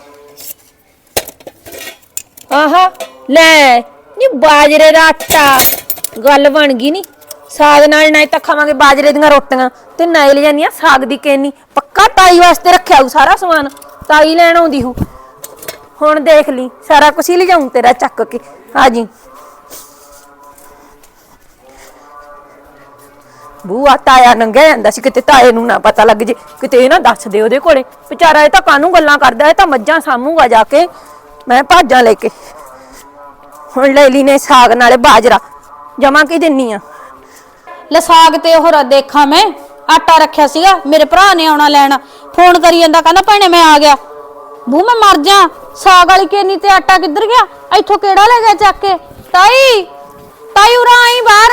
ਆਹਾ, ਲੈ, ਨੀ ਬਾਜਰੇ ਦਾ ਆਟਾ। ਗੱਲ ਬਣ ਗਈ ਨੀ। ਸਾਗ ਨਾਲ ਨਾ ਤਾਂ ਖਾਵਾਂਗੇ ਬਾਜਰੇ ਦੀਆਂ ਰੋਟੀਆਂ। ਤੇ ਨਾ ਲੈ ਜਾਂਦੀਆਂ ਸਾਗ ਦੀ ਕੈਨੀ। ਪੱਕਾ ਤਾਈ ਵਾਸਤੇ ਰੱਖਿਆ ਹੂ ਸਾਰਾ ਸਮਾਨ। ਤਾਈ ਲੈਣ ਆਉਂਦੀ ਹੂ ਹੁਣ ਦੇਖ ਲਈ, ਸਾਰਾ ਕੁਝ ਹੀ ਲਿਜਾਉਂ ਤੇਰਾ ਚੱਕ ਕੇ। ਆ ਜੀ। ਬੂਆ ਤਾਇਆ ਨੰਗੇ ਜਾਂਦਾ ਸੀ, ਕਿਤੇ ਤਾਏ ਨੂੰ ਨਾ ਪਤਾ ਲੱਗ ਜੇ, ਕਿਤੇ ਇਹ ਨਾ ਦੱਸ ਦੇ ਉਹਦੇ ਕੋਲੇ, ਵਿਚਾਰਾ ਇਹ ਤਾਂ ਕਾਨੂੰ ਗੱਲਾਂ ਕਰਦਾ, ਇਹ ਤਾਂ ਮੱਝਾਂ ਸਾਮੂਗਾ ਜਾ ਕੇ। ਮੈਂ ਭਾਜਾਂ ਲੈ ਕੇ। ਹੁਣ ਲੈ ਲਈ ਨੇ ਸਾਗ ਨਾਲੇ ਬਾਜਰਾ, ਜਮਾ ਕੀ ਦਿੰਨੀ ਆ? ਲੈ ਸਾਗ ਤੇ ਉਹ ਰ- ਦੇਖਾਂ ਮੈਂ, ਆਟਾ ਰੱਖਿਆ ਸੀਗਾ, ਮੇਰੇ ਭਰਾ ਨੇ ਆਉਣਾ ਲੈਣ, ਫੋਨ ਕਰੀ ਜਾਂਦਾ, ਕਹਿੰਦਾ ਭੈਣੇ ਮੈਂ ਆ ਗਿਆ। ਬੂ, ਮੈਂ ਮਰ ਜਾ, ਸਾਗ ਵਾਲੀ ਕੇਨੀ ਤੇ ਆਟਾ ਕਿੱਧਰ ਗਿਆ, ਇੱਥੋਂ ਕਿਹੜਾ ਲੈ ਗਿਆ ਚੱਕ ਕੇ? ਤਾਈ! ਤਾਈ ਉਰਾ ਆਈ ਬਾਹਰ।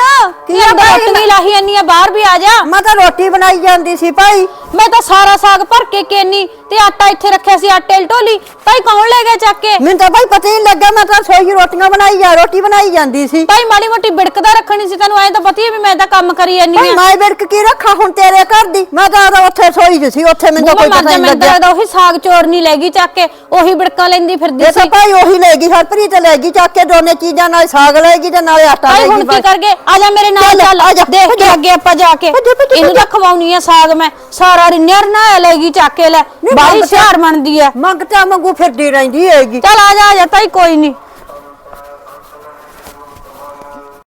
ਕੀ ਭਾਈ? ਰੋਟੀ ਲਾਹੀ ਇੰਨੀ ਆ ਬਾਹਰ ਵੀ ਆ ਜਾ। ਮੈਂ ਤਾਂ ਰੋਟੀ ਬਣਾਈ ਜਾਂਦੀ ਸੀ ਭਾਈ। ਮੈਂ ਤਾਂ ਸਾਰਾ ਸਾਗ ਭਰ ਕੇ ਕੇਨੀ ਤੇ ਆਟਾ ਇੱਥੇ ਰੱਖਿਆ ਸੀ ਆਟੇ ਢੋਲੀ। ਤਾਈ ਕੌਣ ਲੈ ਗਿਆ ਚੱਕ ਕੇ? ਮੈਨੂੰ ਤਾਂ ਭਾਈ ਪਤਾ ਹੀ ਨਹੀਂ ਲੱਗਾ ਮੈਂ ਤਾਂ ਸੋਈ ਰੋਟੀਆਂ ਬਣਾਈ ਜਾ ਰੋਟੀ ਬਣਾਈ ਜਾਂਦੀ ਸੀ। ਤਾਈ ਮਾੜੀ ਮੋਟੀ ਬਿੜਕਦਾ ਰੱਖਣੀ ਸੀ ਤੈਨੂੰ ਐਂ ਤਾਂ ਪਤਾ ਹੀ ਹੈ ਵੀ ਮੈਂ ਤਾਂ ਕੰਮ ਕਰੀ ਜਾਂਦੀ ਭਾਈ ਆ। ਮੈਂ ਬਿੜਕ ਕੀ ਰੱਖਾਂ ਹੁਣ ਤੇਰੇ ਘਰ ਦੀ? ਮੈਂ ਤਾਂ ਉਦੋਂ ਉੱਥੇ ਸੋਈ 'ਚ ਸੀ ਉੱਥੇ ਮੈਨੂੰ ਤਾਂ ਕੋਈ ਮਰ ਪਤਾ ਜਾ ਨਹੀਂ ਮੈਂ ਲੱਗਿਆ। ਤਾਂ ਉਹੀ ਸਾਗ ਚੋਰਨੀ ਲੈ ਗਈ ਚੱਕ ਕੇ ਉਹੀ ਬਿੜਕਾਂ ਲੈਂਦੀ ਫਿਰਦੀ ਇਹ ਤਾਂ ਸੀ। ਭਾਈ ਉਹੀ ਲੈ ਗਈ ਹਰਪ੍ਰੀਤ ਲੈ ਗਈ ਚੱਕ ਕੇ ਦੋਨੇ ਚੀਜ਼ਾਂ ਨਾਲ ਸਾਗ ਲੈ ਗਈ ਤੇ ਨਾਲੇ ਆਟਾ ਤਾਈ ਗਈ ਹੁਣ ਕੀ ਬਸ। ਕਰਗੇ ਆ ਜਾ ਮੇਰੇ ਨਾਲ ਚੱਲ, ਦੇਖ ਕੇ। ਅੱਗੇ ਆਪਾਂ ਜਾ ਕੇ। ਇਹਨੂੰ ਤਾਂ। ਖਵਾਉਣੀ ਆ ਸਾਗ ਮੈਂ। ਸਾਰਾ ਰਿੰਨਿਆ ਰਨਾ ਲੈ ਗਈ ਚੱਕ ਕੇ ਲੈ। ਬਾਈ ਸਿਆਰ ਬਣਦੀ ਆ। ਮੰਗਤਾ ਮੰਗੂ ਫਿਰਦੀ ਰਹਿੰਦੀ ਹੈਗੀ। ਚੱਲ ਆ ਜਾ ਆ ਜਾ ਤਾਈ ਕੋਈ ਨਹੀਂ